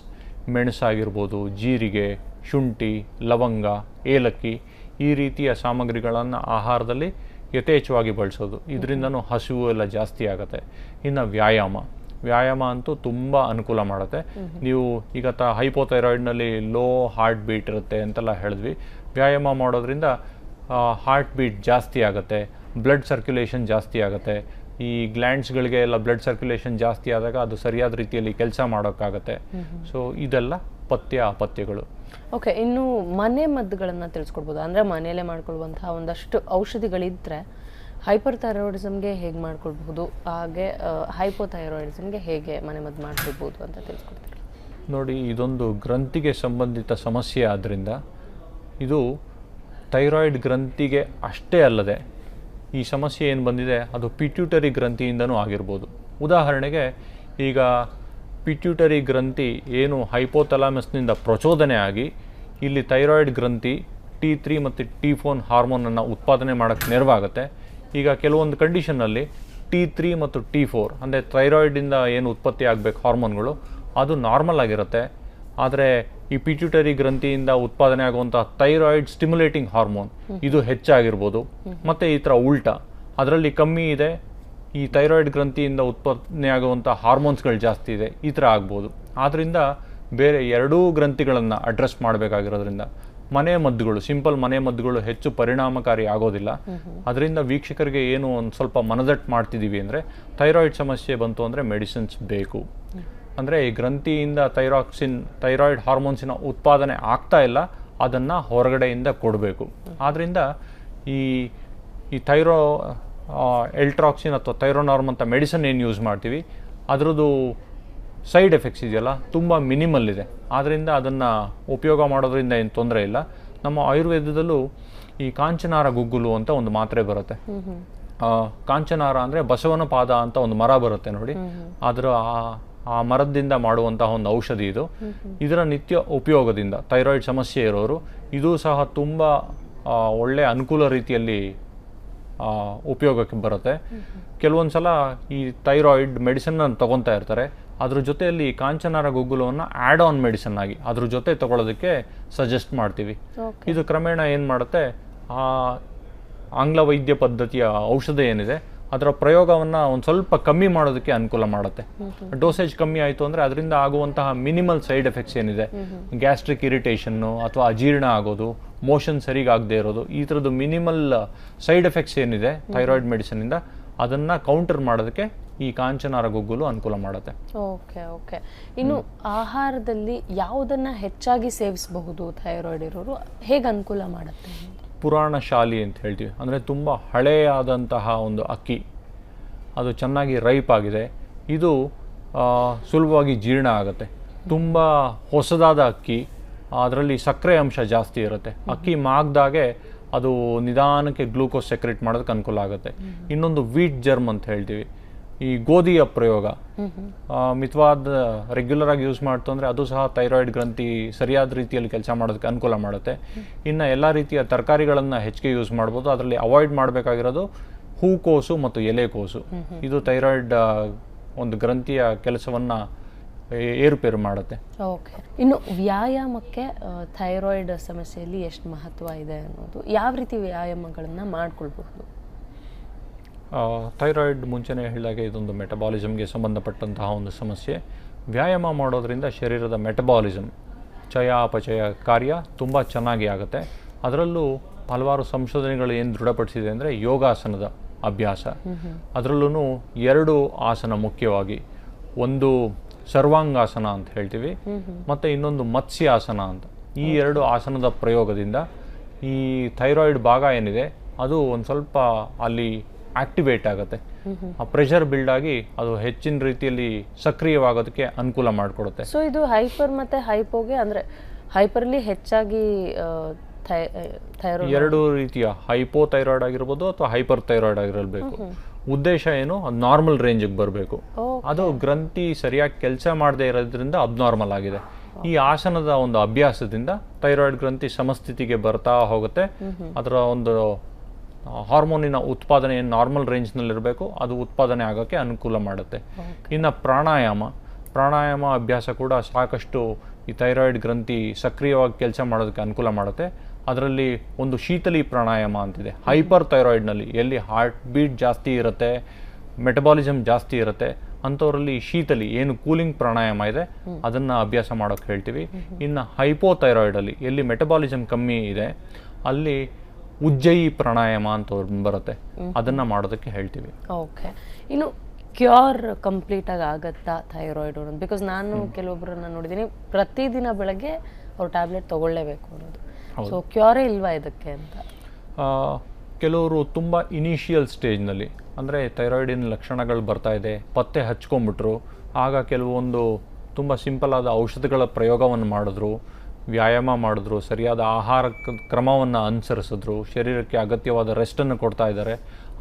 ಮೆಣಸಾಗಿರ್ಬೋದು, ಜೀರಿಗೆ, ಶುಂಠಿ, ಲವಂಗ, ಏಲಕ್ಕಿ ಈ ರೀತಿಯ ಸಾಮಗ್ರಿಗಳನ್ನು ಆಹಾರದಲ್ಲಿ ಯಥೇಚ್ಛವಾಗಿ ಬಳಸೋದು. ಇದರಿಂದನೂ ಹಸಿವು ಎಲ್ಲ ಜಾಸ್ತಿ ಆಗುತ್ತೆ. ಇನ್ನು ವ್ಯಾಯಾಮ. ವ್ಯಾಯಾಮ ಅಂತೂ ತುಂಬ ಅನುಕೂಲ ಮಾಡುತ್ತೆ. ನೀವು ಈಗ ತ ಹೈಪೋಥೈರಾಯ್ಡ್ನಲ್ಲಿ ಲೋ ಹಾರ್ಟ್ ಬೀಟ್ ಇರುತ್ತೆ ಅಂತೆಲ್ಲ ಹೇಳಿದ್ವಿ. ವ್ಯಾಯಾಮ ಮಾಡೋದ್ರಿಂದ ಹಾರ್ಟ್ ಬೀಟ್ ಜಾಸ್ತಿ ಆಗುತ್ತೆ ಬ್ಲಡ್ ಸರ್ಕ್ಯುಲೇಷನ್ ಜಾಸ್ತಿ ಆಗುತ್ತೆ. ಈ ಗ್ಲ್ಯಾಂಡ್ಸ್ಗಳಿಗೆ ಎಲ್ಲ ಬ್ಲಡ್ ಸರ್ಕ್ಯುಲೇಷನ್ ಜಾಸ್ತಿ ಆದಾಗ ಅದು ಸರಿಯಾದ ರೀತಿಯಲ್ಲಿ ಕೆಲಸ ಮಾಡೋಕ್ಕಾಗತ್ತೆ. ಸೊ ಇದೆಲ್ಲ ಪಥ್ಯ ಅಪಥ್ಯಗಳು. ಓಕೆ ಇನ್ನು ಮನೆ ಮದ್ದುಗಳನ್ನು ತಿಳಿಸ್ಕೊಡ್ಬೋದು? ಅಂದರೆ ಮನೆಯಲ್ಲೇ ಮಾಡ್ಕೊಳ್ಳುವಂತಹ ಒಂದಷ್ಟು ಔಷಧಿಗಳಿದ್ದರೆ ಹೈಪರ್ ಥೈರಾಯ್ಡಿಸಮ್ಗೆ ಹೇಗೆ ಮಾಡ್ಕೊಳ್ಬಹುದು? ಹಾಗೆ ಹೈಪೋಥೈರಾಯ್ಡಿಸಮ್ಗೆ ಹೇಗೆ ಮನೆ ಮದ್ದು ಮಾಡ್ಕೊಳ್ಬೋದು ಅಂತ ತಿಳಿಸ್ಕೊಡ್ತೀರಿ? ನೋಡಿ, ಇದೊಂದು ಗ್ರಂಥಿಗೆ ಸಂಬಂಧಿತ ಸಮಸ್ಯೆ ಆದ್ದರಿಂದ ಇದು ಥೈರಾಯ್ಡ್ ಗ್ರಂಥಿಗೆ ಅಷ್ಟೇ ಅಲ್ಲದೆ ಈ ಸಮಸ್ಯೆ ಏನು ಬಂದಿದೆ, ಅದು ಪಿಟ್ಯೂಟರಿ ಗ್ರಂಥಿಯಿಂದನೂ ಆಗಿರ್ಬೋದು. ಉದಾಹರಣೆಗೆ, ಈಗ ಪಿಟ್ಯೂಟರಿ ಗ್ರಂಥಿ ಏನು ಹೈಪೋಥಲಾಮಸ್ನಿಂದ ಪ್ರಚೋದನೆ ಆಗಿ ಇಲ್ಲಿ ಥೈರಾಯ್ಡ್ ಗ್ರಂಥಿ ಟಿ ತ್ರೀ ಮತ್ತು ಟಿ ಫೋನ್ ಹಾರ್ಮೋನನ್ನು ಉತ್ಪಾದನೆ ಮಾಡೋಕ್ಕೆ ನೆರವಾಗುತ್ತೆ. ಈಗ ಕೆಲವೊಂದು ಕಂಡೀಷನಲ್ಲಿ ಟಿ ತ್ರೀ ಮತ್ತು ಟಿ ಫೋರ್ ಅಂದರೆ ಥೈರಾಯ್ಡಿಂದ ಏನು ಉತ್ಪತ್ತಿ ಆಗಬೇಕು ಹಾರ್ಮೋನ್ಗಳು ಅದು ನಾರ್ಮಲ್ ಆಗಿರುತ್ತೆ. ಆದರೆ ಈ ಪಿಟ್ಯೂಟರಿ ಗ್ರಂಥಿಯಿಂದ ಉತ್ಪಾದನೆ ಆಗುವಂಥ ಥೈರಾಯ್ಡ್ ಸ್ಟಿಮ್ಯುಲೇಟಿಂಗ್ ಹಾರ್ಮೋನ್ ಇದು ಹೆಚ್ಚಾಗಿರ್ಬೋದು. ಮತ್ತು ಈ ಥರ ಉಲ್ಟಾ ಅದರಲ್ಲಿ ಕಮ್ಮಿ ಇದೆ ಈ ಥೈರಾಯ್ಡ್ ಗ್ರಂಥಿಯಿಂದ ಉತ್ಪತ್ತಿ ಆಗುವಂಥ ಹಾರ್ಮೋನ್ಸ್ಗಳು ಜಾಸ್ತಿ ಇದೆ ಈ ಥರ ಆಗ್ಬೋದು. ಆದ್ದರಿಂದ ಬೇರೆ ಎರಡೂ ಗ್ರಂಥಿಗಳನ್ನು ಅಡ್ರೆಸ್ ಮಾಡಬೇಕಾಗಿರೋದ್ರಿಂದ ಮನೆ ಮದ್ದುಗಳು ಸಿಂಪಲ್ ಮನೆ ಮದ್ದುಗಳು ಹೆಚ್ಚು ಪರಿಣಾಮಕಾರಿ ಆಗೋದಿಲ್ಲ. ಅದರಿಂದ ವೀಕ್ಷಕರಿಗೆ ಏನು ಒಂದು ಸ್ವಲ್ಪ ಮನದಟ್ಟು ಮಾಡ್ತಿದ್ದೀವಿ ಅಂದರೆ ಥೈರಾಯ್ಡ್ ಸಮಸ್ಯೆ ಬಂತು ಅಂದರೆ ಮೆಡಿಸಿನ್ಸ್ ಬೇಕು. ಅಂದರೆ ಈ ಗ್ರಂಥಿಯಿಂದ ಥೈರಾಕ್ಸಿನ್ ಥೈರಾಯ್ಡ್ ಹಾರ್ಮೋನ್ಸಿನ ಉತ್ಪಾದನೆ ಆಗ್ತಾ ಇಲ್ಲ ಅದನ್ನು ಹೊರಗಡೆಯಿಂದ ಕೊಡಬೇಕು. ಆದ್ದರಿಂದ ಈ ಈ ಥೈರೋ ಎಲ್ಟ್ರಾಕ್ಸಿನ್ ಅಥವಾ ಥೈರೋನಾರ್ಮ್ ಅಂತ ಮೆಡಿಸನ್ ಏನು ಯೂಸ್ ಮಾಡ್ತೀವಿ ಅದರದ್ದು ಸೈಡ್ ಎಫೆಕ್ಟ್ಸ್ ಇದೆಯಲ್ಲ ತುಂಬ ಮಿನಿಮಲ್ ಇದೆ. ಆದ್ದರಿಂದ ಅದನ್ನು ಉಪಯೋಗ ಮಾಡೋದ್ರಿಂದ ಏನು ತೊಂದರೆ ಇಲ್ಲ. ನಮ್ಮ ಆಯುರ್ವೇದದಲ್ಲೂ ಈ ಕಾಂಚನಾರ ಗುಗ್ಗುಲು ಅಂತ ಒಂದು ಮಾತ್ರೆ ಬರುತ್ತೆ. ಕಾಂಚನಾರ ಅಂದರೆ ಬಸವನ ಪಾದ ಅಂತ ಒಂದು ಮರ ಬರುತ್ತೆ ನೋಡಿ. ಅದರ ಆ- ಆ ಮರದಿಂದ ಮಾಡುವಂತಹ ಒಂದು ಔಷಧಿ ಇದು. ಇದರ ನಿತ್ಯ ಉಪಯೋಗದಿಂದ ಥೈರಾಯ್ಡ್ ಸಮಸ್ಯೆ ಇರೋರು ಇದು ಸಹ ತುಂಬ ಒಳ್ಳೆ ಒಳ್ಳೆಯ ಅನುಕೂಲ ರೀತಿಯಲ್ಲಿ ಉಪಯೋಗಕ್ಕೆ ಬರುತ್ತೆ. ಕೆಲವೊಂದು ಸಲ ಈ ಥೈರಾಯ್ಡ್ ಮೆಡಿಸನ್ನ ತಗೊತಾ ಇರ್ತಾರೆ. ಅದ್ರ ಜೊತೆಯಲ್ಲಿ ಕಾಂಚನಾರ ಗುಗ್ಗುಲವನ್ನು ಆ್ಯಡ್ ಆನ್ ಮೆಡಿಸನ್ ಆಗಿ ಅದ್ರ ಜೊತೆ ತಗೊಳ್ಳೋದಕ್ಕೆ ಸಜೆಸ್ಟ್ ಮಾಡ್ತೀವಿ. ಇದು ಕ್ರಮೇಣ ಏನು ಮಾಡುತ್ತೆ? ಆ ಆಂಗ್ಲ ವೈದ್ಯ ಪದ್ಧತಿಯ ಔಷಧ ಏನಿದೆ ಅದರ ಪ್ರಯೋಗವನ್ನು ಒಂದು ಸ್ವಲ್ಪ ಕಮ್ಮಿ ಮಾಡೋದಕ್ಕೆ ಅನುಕೂಲ ಮಾಡುತ್ತೆ. ಡೋಸೇಜ್ ಕಮ್ಮಿ ಆಯಿತು ಅಂದರೆ ಅದರಿಂದ ಆಗುವಂತಹ ಮಿನಿಮಲ್ ಸೈಡ್ ಎಫೆಕ್ಟ್ಸ್ ಏನಿದೆ? ಗ್ಯಾಸ್ಟ್ರಿಕ್ ಇರಿಟೇಷನ್ನು ಅಥವಾ ಅಜೀರ್ಣ ಆಗೋದು ಮೋಷನ್ ಸರಿಗಾಗದೇ ಇರೋದು ಈ ಥರದ್ದು ಮಿನಿಮಲ್ ಸೈಡ್ ಎಫೆಕ್ಟ್ಸ್ ಏನಿದೆ ಥೈರಾಯ್ಡ್ ಮೆಡಿಸಿನಿಂದ ಅದನ್ನು ಕೌಂಟರ್ ಮಾಡೋದಕ್ಕೆ ಈ ಕಾಂಚನಾರ ಗುಗ್ಗುಲು ಅನುಕೂಲ ಮಾಡುತ್ತೆ. Okay okay. ಇನ್ನು ಆಹಾರದಲ್ಲಿ ಯಾವುದನ್ನ ಹೆಚ್ಚಾಗಿ ಸೇವಿಸಬಹುದು ಥೈರಾಯ್ಡ್ ಇರೋರು ಹೇಗೆ ಅನುಕೂಲ ಮಾಡುತ್ತೆ ಪುರಾಣ ಶಾಲಿ ಅಂತ ಹೇಳ್ತೀವಿ. ಅಂದರೆ ತುಂಬ ಹಳೆಯಾದಂತಹ ಒಂದು ಅಕ್ಕಿ. ಅದು ಚೆನ್ನಾಗಿ ರೈಪ್ ಆಗಿದೆ. ಇದು ಸುಲಭವಾಗಿ ಜೀರ್ಣ ಆಗುತ್ತೆ. ತುಂಬ ಹೊಸದಾದ ಅಕ್ಕಿ. ಅದರಲ್ಲಿ ಸಕ್ಕರೆ ಅಂಶ ಜಾಸ್ತಿ ಇರುತ್ತೆ. ಅಕ್ಕಿ ಮಾಗ್ದಾಗೆ ಅದು ನಿಧಾನಕ್ಕೆ ಗ್ಲೂಕೋಸ್ ಸೆಕ್ರೆಟ್ ಮಾಡೋದಕ್ಕೆ ಅನುಕೂಲ ಆಗುತ್ತೆ. ಇನ್ನೊಂದು ವೀಟ್ ಜರ್ಮ್ ಅಂತ ಹೇಳ್ತೀವಿ. ಈ ಗೋಧಿಯ ಪ್ರಯೋಗ. ಮಿತವಾದ ರೆಗ್ಯುಲರ್ ಆಗಿ ಯೂಸ್ ಮಾಡ್ತು ಅಂದರೆ ಅದು ಸಹ ಥೈರಾಯ್ಡ್ ಗ್ರಂಥಿ ಸರಿಯಾದ ರೀತಿಯಲ್ಲಿ ಕೆಲಸ ಮಾಡೋದಕ್ಕೆ ಅನುಕೂಲ ಮಾಡುತ್ತೆ. ಇನ್ನು ಎಲ್ಲ ರೀತಿಯ ತರಕಾರಿಗಳನ್ನು ಹೆಚ್ಚಿಗೆ ಯೂಸ್ ಮಾಡ್ಬೋದು. ಅದರಲ್ಲಿ ಅವಾಯ್ಡ್ ಮಾಡಬೇಕಾಗಿರೋದು ಹೂಕೋಸು ಮತ್ತು ಎಲೆಕೋಸು ಇದು ಥೈರಾಯ್ಡ್ ಒಂದು ಗ್ರಂಥಿಯ ಕೆಲಸವನ್ನು ಏರುಪೇರು ಮಾಡುತ್ತೆ. ಓಕೆ. ಇನ್ನು ವ್ಯಾಯಾಮಕ್ಕೆ ಥೈರಾಯ್ಡ್ ಸಮಸ್ಯೆಯಲ್ಲಿ ಎಷ್ಟು ಮಹತ್ವ ಇದೆ ಅನ್ನೋದು ಯಾವ ರೀತಿ ವ್ಯಾಯಾಮಗಳನ್ನು ಮಾಡ್ಕೊಳ್ಬಹುದು? ಥೈರಾಯ್ಡ್ ಮುಂಚೆನೇ ಹೇಳಿದಾಗೆ ಇದೊಂದು ಮೆಟಬಾಲಿಸಮ್ಗೆ ಸಂಬಂಧಪಟ್ಟಂತಹ ಒಂದು ಸಮಸ್ಯೆ. ವ್ಯಾಯಾಮ ಮಾಡೋದರಿಂದ ಶರೀರದ ಮೆಟಬಾಲಿಸಮ್ ಚಯಾಪಚಯ ಕಾರ್ಯ ತುಂಬ ಚೆನ್ನಾಗಿ ಆಗುತ್ತೆ. ಅದರಲ್ಲೂ ಹಲವಾರು ಸಂಶೋಧನೆಗಳು ಏನು ದೃಢಪಡಿಸಿದೆ ಅಂದರೆ ಯೋಗಾಸನದ ಅಭ್ಯಾಸ. ಅದರಲ್ಲೂ ಎರಡು ಆಸನ ಮುಖ್ಯವಾಗಿ. ಒಂದು ಸರ್ವಾಂಗಾಸನ ಅಂತ ಹೇಳ್ತೀವಿ. ಮತ್ತು ಇನ್ನೊಂದು ಮತ್ಸ್ಯಾಸನ ಅಂತ. ಈ ಎರಡು ಆಸನದ ಪ್ರಯೋಗದಿಂದ ಈ ಥೈರಾಯ್ಡ್ ಭಾಗ ಏನಿದೆ ಅದು ಒಂದು ಸ್ವಲ್ಪ ಅಲ್ಲಿ ಆಕ್ಟಿವೇಟ್ ಆಗುತ್ತೆ. ಆ ಪ್ರೆಷರ್ ಬಿಲ್ಡ್ ಆಗಿ ಅದು ಹೆಚ್ಚಿನ ರೀತಿಯಲ್ಲಿ ಸಕ್ರಿಯವಾಗೋದಕ್ಕೆ ಅನುಕೂಲ ಮಾಡಿಕೊಡುತ್ತೆ. ಸೊ ಇದು ಹೈಪರ್ ಮತ್ತೆ ಹೈಪೋಗೆ ಅಂದ್ರೆ ಹೈಪರ್ಲಿ ಹೆಚ್ಚಾಗಿ ಎರಡು ರೀತಿಯ ಹೈಪೋ ಥೈರಾಯ್ಡ್ ಆಗಿರ್ಬೋದು ಅಥವಾ ಹೈಪರ್ ಥೈರಾಯ್ಡ್ ಆಗಿರಬೇಕು ಉದ್ದೇಶ ಏನು? ಅದು ನಾರ್ಮಲ್ ರೇಂಜಿಗೆ ಬರಬೇಕು. ಅದು ಗ್ರಂಥಿ ಸರಿಯಾಗಿ ಕೆಲಸ ಮಾಡದೇ ಇರೋದ್ರಿಂದ ಅಬ್ನಾರ್ಮಲ್ ಆಗಿದೆ. ಈ ಆಸನದ ಒಂದು ಅಭ್ಯಾಸದಿಂದ ಥೈರಾಯ್ಡ್ ಗ್ರಂಥಿ ಸಮಸ್ಥಿತಿಗೆ ಬರ್ತಾ ಹೋಗುತ್ತೆ. ಅದರ ಒಂದು ಹಾರ್ಮೋನಿನ ಉತ್ಪಾದನೆ ಏನು ನಾರ್ಮಲ್ ರೇಂಜ್ನಲ್ಲಿರಬೇಕು ಅದು ಉತ್ಪಾದನೆ ಆಗೋಕ್ಕೆ ಅನುಕೂಲ ಮಾಡುತ್ತೆ. ಇನ್ನು ಪ್ರಾಣಾಯಾಮ ಪ್ರಾಣಾಯಾಮ ಅಭ್ಯಾಸ ಕೂಡ ಸಾಕಷ್ಟು ಈ ಥೈರಾಯ್ಡ್ ಗ್ರಂಥಿ ಸಕ್ರಿಯವಾಗಿ ಕೆಲಸ ಮಾಡೋದಕ್ಕೆ ಅನುಕೂಲ ಮಾಡುತ್ತೆ. ಅದರಲ್ಲಿ ಒಂದು ಶೀತಲಿ ಪ್ರಾಣಾಯಾಮ ಅಂತಿದೆ. ಹೈಪರ್ ಥೈರಾಯ್ಡ್ನಲ್ಲಿ ಎಲ್ಲಿ ಹಾರ್ಟ್ ಬೀಟ್ ಜಾಸ್ತಿ ಇರುತ್ತೆ ಮೆಟಬಾಲಿಸಮ್ ಜಾಸ್ತಿ ಇರುತ್ತೆ ಅಂಥವರಲ್ಲಿ ಶೀತಲಿ ಏನು ಕೂಲಿಂಗ್ ಪ್ರಾಣಾಯಾಮ ಇದೆ ಅದನ್ನು ಅಭ್ಯಾಸ ಮಾಡೋಕ್ಕೆ ಹೇಳ್ತೀವಿ. ಇನ್ನು ಹೈಪೋಥೈರಾಯ್ಡಲ್ಲಿ ಎಲ್ಲಿ ಮೆಟಬಾಲಿಸಮ್ ಕಮ್ಮಿ ಇದೆ ಅಲ್ಲಿ ಉಜ್ಜಯಿ ಪ್ರಾಣಾಯಾಮ ಅಂತ ಬರುತ್ತೆ. ಅದನ್ನ ಮಾಡೋದಕ್ಕೆ ಹೇಳ್ತೀವಿ. ಓಕೆ. ಇನ್ನು ಕ್ಯೂರ್ ಕಂಪ್ಲೀಟ್ ಆಗಿ ಆಗತ್ತಾ ಥೈರಾಯ್ಡ್ ಅನ್ನೋದು? ಬಿಕಾಸ್ ನಾನು ಕೆಲವೊಬ್ಬರನ್ನ ನೋಡಿದ್ದೀನಿ ಪ್ರತಿದಿನ ಬೆಳಗ್ಗೆ ಅವ್ರು ಟ್ಯಾಬ್ಲೆಟ್ ತಗೊಳ್ಳೇಬೇಕು ಅನ್ನೋದು. ಸೊ ಕ್ಯೂರೇ ಇಲ್ವಾ ಇದಕ್ಕೆ ಅಂತ? ಕೆಲವರು ತುಂಬ ಇನಿಷಿಯಲ್ ಸ್ಟೇಜ್ನಲ್ಲಿ ಅಂದರೆ ಥೈರಾಯ್ಡಿನ ಲಕ್ಷಣಗಳು ಬರ್ತಾ ಇದೆ ಪತ್ತೆ ಹಚ್ಕೊಂಡ್ಬಿಟ್ರು ಆಗ ಕೆಲವೊಂದು ತುಂಬ ಸಿಂಪಲ್ ಆದ ಔಷಧಗಳ ಪ್ರಯೋಗವನ್ನು ಮಾಡಿದ್ರು ವ್ಯಾಯಾಮ ಮಾಡಿದ್ರು, ಸರಿಯಾದ ಆಹಾರ ಕ್ರಮವನ್ನು ಅನುಸರಿಸಿದ್ರು, ಶರೀರಕ್ಕೆ ಅಗತ್ಯವಾದ ರೆಸ್ಟನ್ನು ಕೊಡ್ತಾ ಇದ್ದಾರೆ,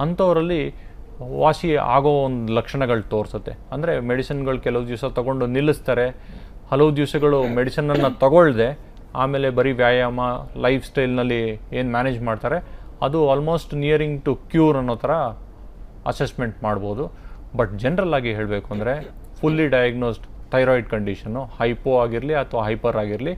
ಅಂಥವರಲ್ಲಿ ವಾಸಿ ಆಗೋ ಒಂದು ಲಕ್ಷಣಗಳು ತೋರಿಸುತ್ತೆ. ಅಂದರೆ ಮೆಡಿಸಿನ್ಗಳು ಕೆಲವು ದಿವಸ ತಗೊಂಡು ನಿಲ್ಲಿಸ್ತಾರೆ, ಹಲವು ದಿವಸಗಳು ಮೆಡಿಸಿನನ್ನು ತಗೊಳ್ಳದೆ ಆಮೇಲೆ ಬರೀ ವ್ಯಾಯಾಮ, ಲೈಫ್ ಸ್ಟೈಲ್ನಲ್ಲಿ ಏನು ಮ್ಯಾನೇಜ್ ಮಾಡ್ತಾರೆ, ಅದು ಆಲ್ಮೋಸ್ಟ್ ನಿಯರಿಂಗ್ ಟು ಕ್ಯೂರ್ ಅನ್ನೋ ಥರ ಅಸೆಸ್ಮೆಂಟ್ ಮಾಡ್ಬೋದು. ಬಟ್ ಜನರಲ್ ಆಗಿ ಹೇಳಬೇಕು ಅಂದರೆ fully diagnosed thyroid condition hypo ಆಗಿರಲಿ ಅಥವಾ ಹೈಪರ್ ಆಗಿರಲಿ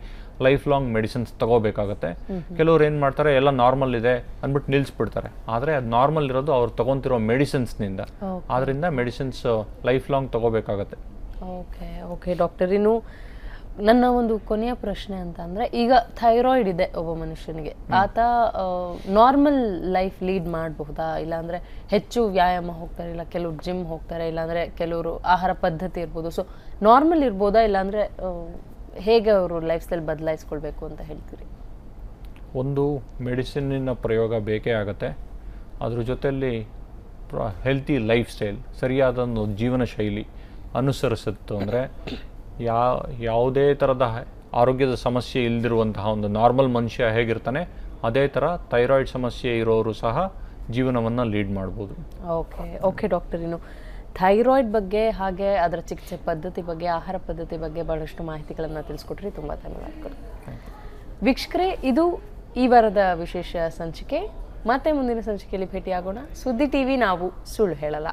ಲೈಫ್ ಲಾಂಗ್ ಮೆಡಿಸಿನ್ಸ್ ತಗೋಬೇಕಾಗತ್ತೆ ಕೆಲವ್ರು ಏನು ಮಾಡ್ತಾರೆ ಎಲ್ಲ ನಾರ್ಮಲ್ ಇದೆ ಅಂದ್ಬಿಟ್ಟು ನಿಲ್ಲಿಸ್ಬಿಡ್ತಾರೆ ಆದರೆ ಅದು ನಾರ್ಮಲ್ ಇರೋದು ಅವ್ರು ತಗೊತಿರೋ ಮೆಡಿಸಿನ್ಸ್ನಿಂದ ಆದ್ರಿಂದ ಮೆಡಿಸಿನ್ಸ್ ಲೈಫ್ ಲಾಂಗ್ ತಗೋಬೇಕಾಗತ್ತೆ. ಓಕೆ ಓಕೆ ಡಾಕ್ಟರ್ ಇನ್ನು ನನ್ನ ಒಂದು ಕೊನೆಯ ಪ್ರಶ್ನೆ ಅಂತ ಅಂದ್ರೆ ಈಗ ಥೈರಾಯ್ಡ್ ಇದೆ ಒಬ್ಬ ಮನುಷ್ಯನಿಗೆ. ಆತ ನಾರ್ಮಲ್ ಲೈಫ್ ಲೀಡ್ ಮಾಡಬಹುದಾ? ಇಲ್ಲಾಂದ್ರೆ ಹೆಚ್ಚು ವ್ಯಾಯಾಮ ಹೋಗ್ತಾರೆ ಇಲ್ಲ ಕೆಲವರು ಜಿಮ್ ಹೋಗ್ತಾರೆ ಇಲ್ಲಾಂದ್ರೆ ಕೆಲವರು ಆಹಾರ ಪದ್ಧತಿ ಇರ್ಬೋದು. ಸೊ ನಾರ್ಮಲ್ ಇರ್ಬೋದಾ? ಇಲ್ಲಾಂದ್ರೆ ಹೇಗೆ ಅವರು ಲೈಫ್ ಸ್ಟೈಲ್ ಬದಲಾಯಿಸ್ಕೊಳ್ಬೇಕು ಅಂತ ಹೇಳ್ತೀರಿ? ಒಂದು ಮೆಡಿಸಿನ್ನ ಪ್ರಯೋಗ ಬೇಕೇ ಆಗುತ್ತೆ. ಅದ್ರ ಜೊತೆಯಲ್ಲಿ ಹೆಲ್ತಿ ಲೈಫ್ ಸ್ಟೈಲ್ ಸರಿಯಾದ ಒಂದು ಜೀವನ ಶೈಲಿ ಅನುಸರಿಸುತ್ತೆ ಅಂದರೆ ಯಾ ಯಾವುದೇ ಥರದ ಆರೋಗ್ಯದ ಸಮಸ್ಯೆ ಇಲ್ದಿರುವಂತಹ ಒಂದು ನಾರ್ಮಲ್ ಮನುಷ್ಯ ಹೇಗಿರ್ತಾನೆ ಅದೇ ಥರ ಥೈರಾಯ್ಡ್ ಸಮಸ್ಯೆ ಇರೋರು ಸಹ ಜೀವನವನ್ನು ಲೀಡ್ ಮಾಡ್ಬೋದು. ಓಕೆ ಓಕೆ ಡಾಕ್ಟರ್ ಇನ್ನು ಥೈರಾಯ್ಡ್ ಬಗ್ಗೆ ಹಾಗೆ ಅದರ ಚಿಕಿತ್ಸೆ ಪದ್ಧತಿ ಬಗ್ಗೆ ಆಹಾರ ಪದ್ಧತಿ ಬಗ್ಗೆ ಬಹಳಷ್ಟು ಮಾಹಿತಿಗಳನ್ನು ತಿಳಿಸ್ಕೊಟ್ರಿ. ತುಂಬ ಧನ್ಯವಾದಗಳು. ವೀಕ್ಷಕರೇ ಇದು ಈ ವಾರದ ವಿಶೇಷ ಸಂಚಿಕೆ. ಮತ್ತೆ ಮುಂದಿನ ಸಂಚಿಕೆಯಲ್ಲಿ ಭೇಟಿಯಾಗೋಣ. ಸುದ್ದಿ ಟಿವಿ ನಾವು ಸುಳ್ಳು ಹೇಳಲ್ಲ.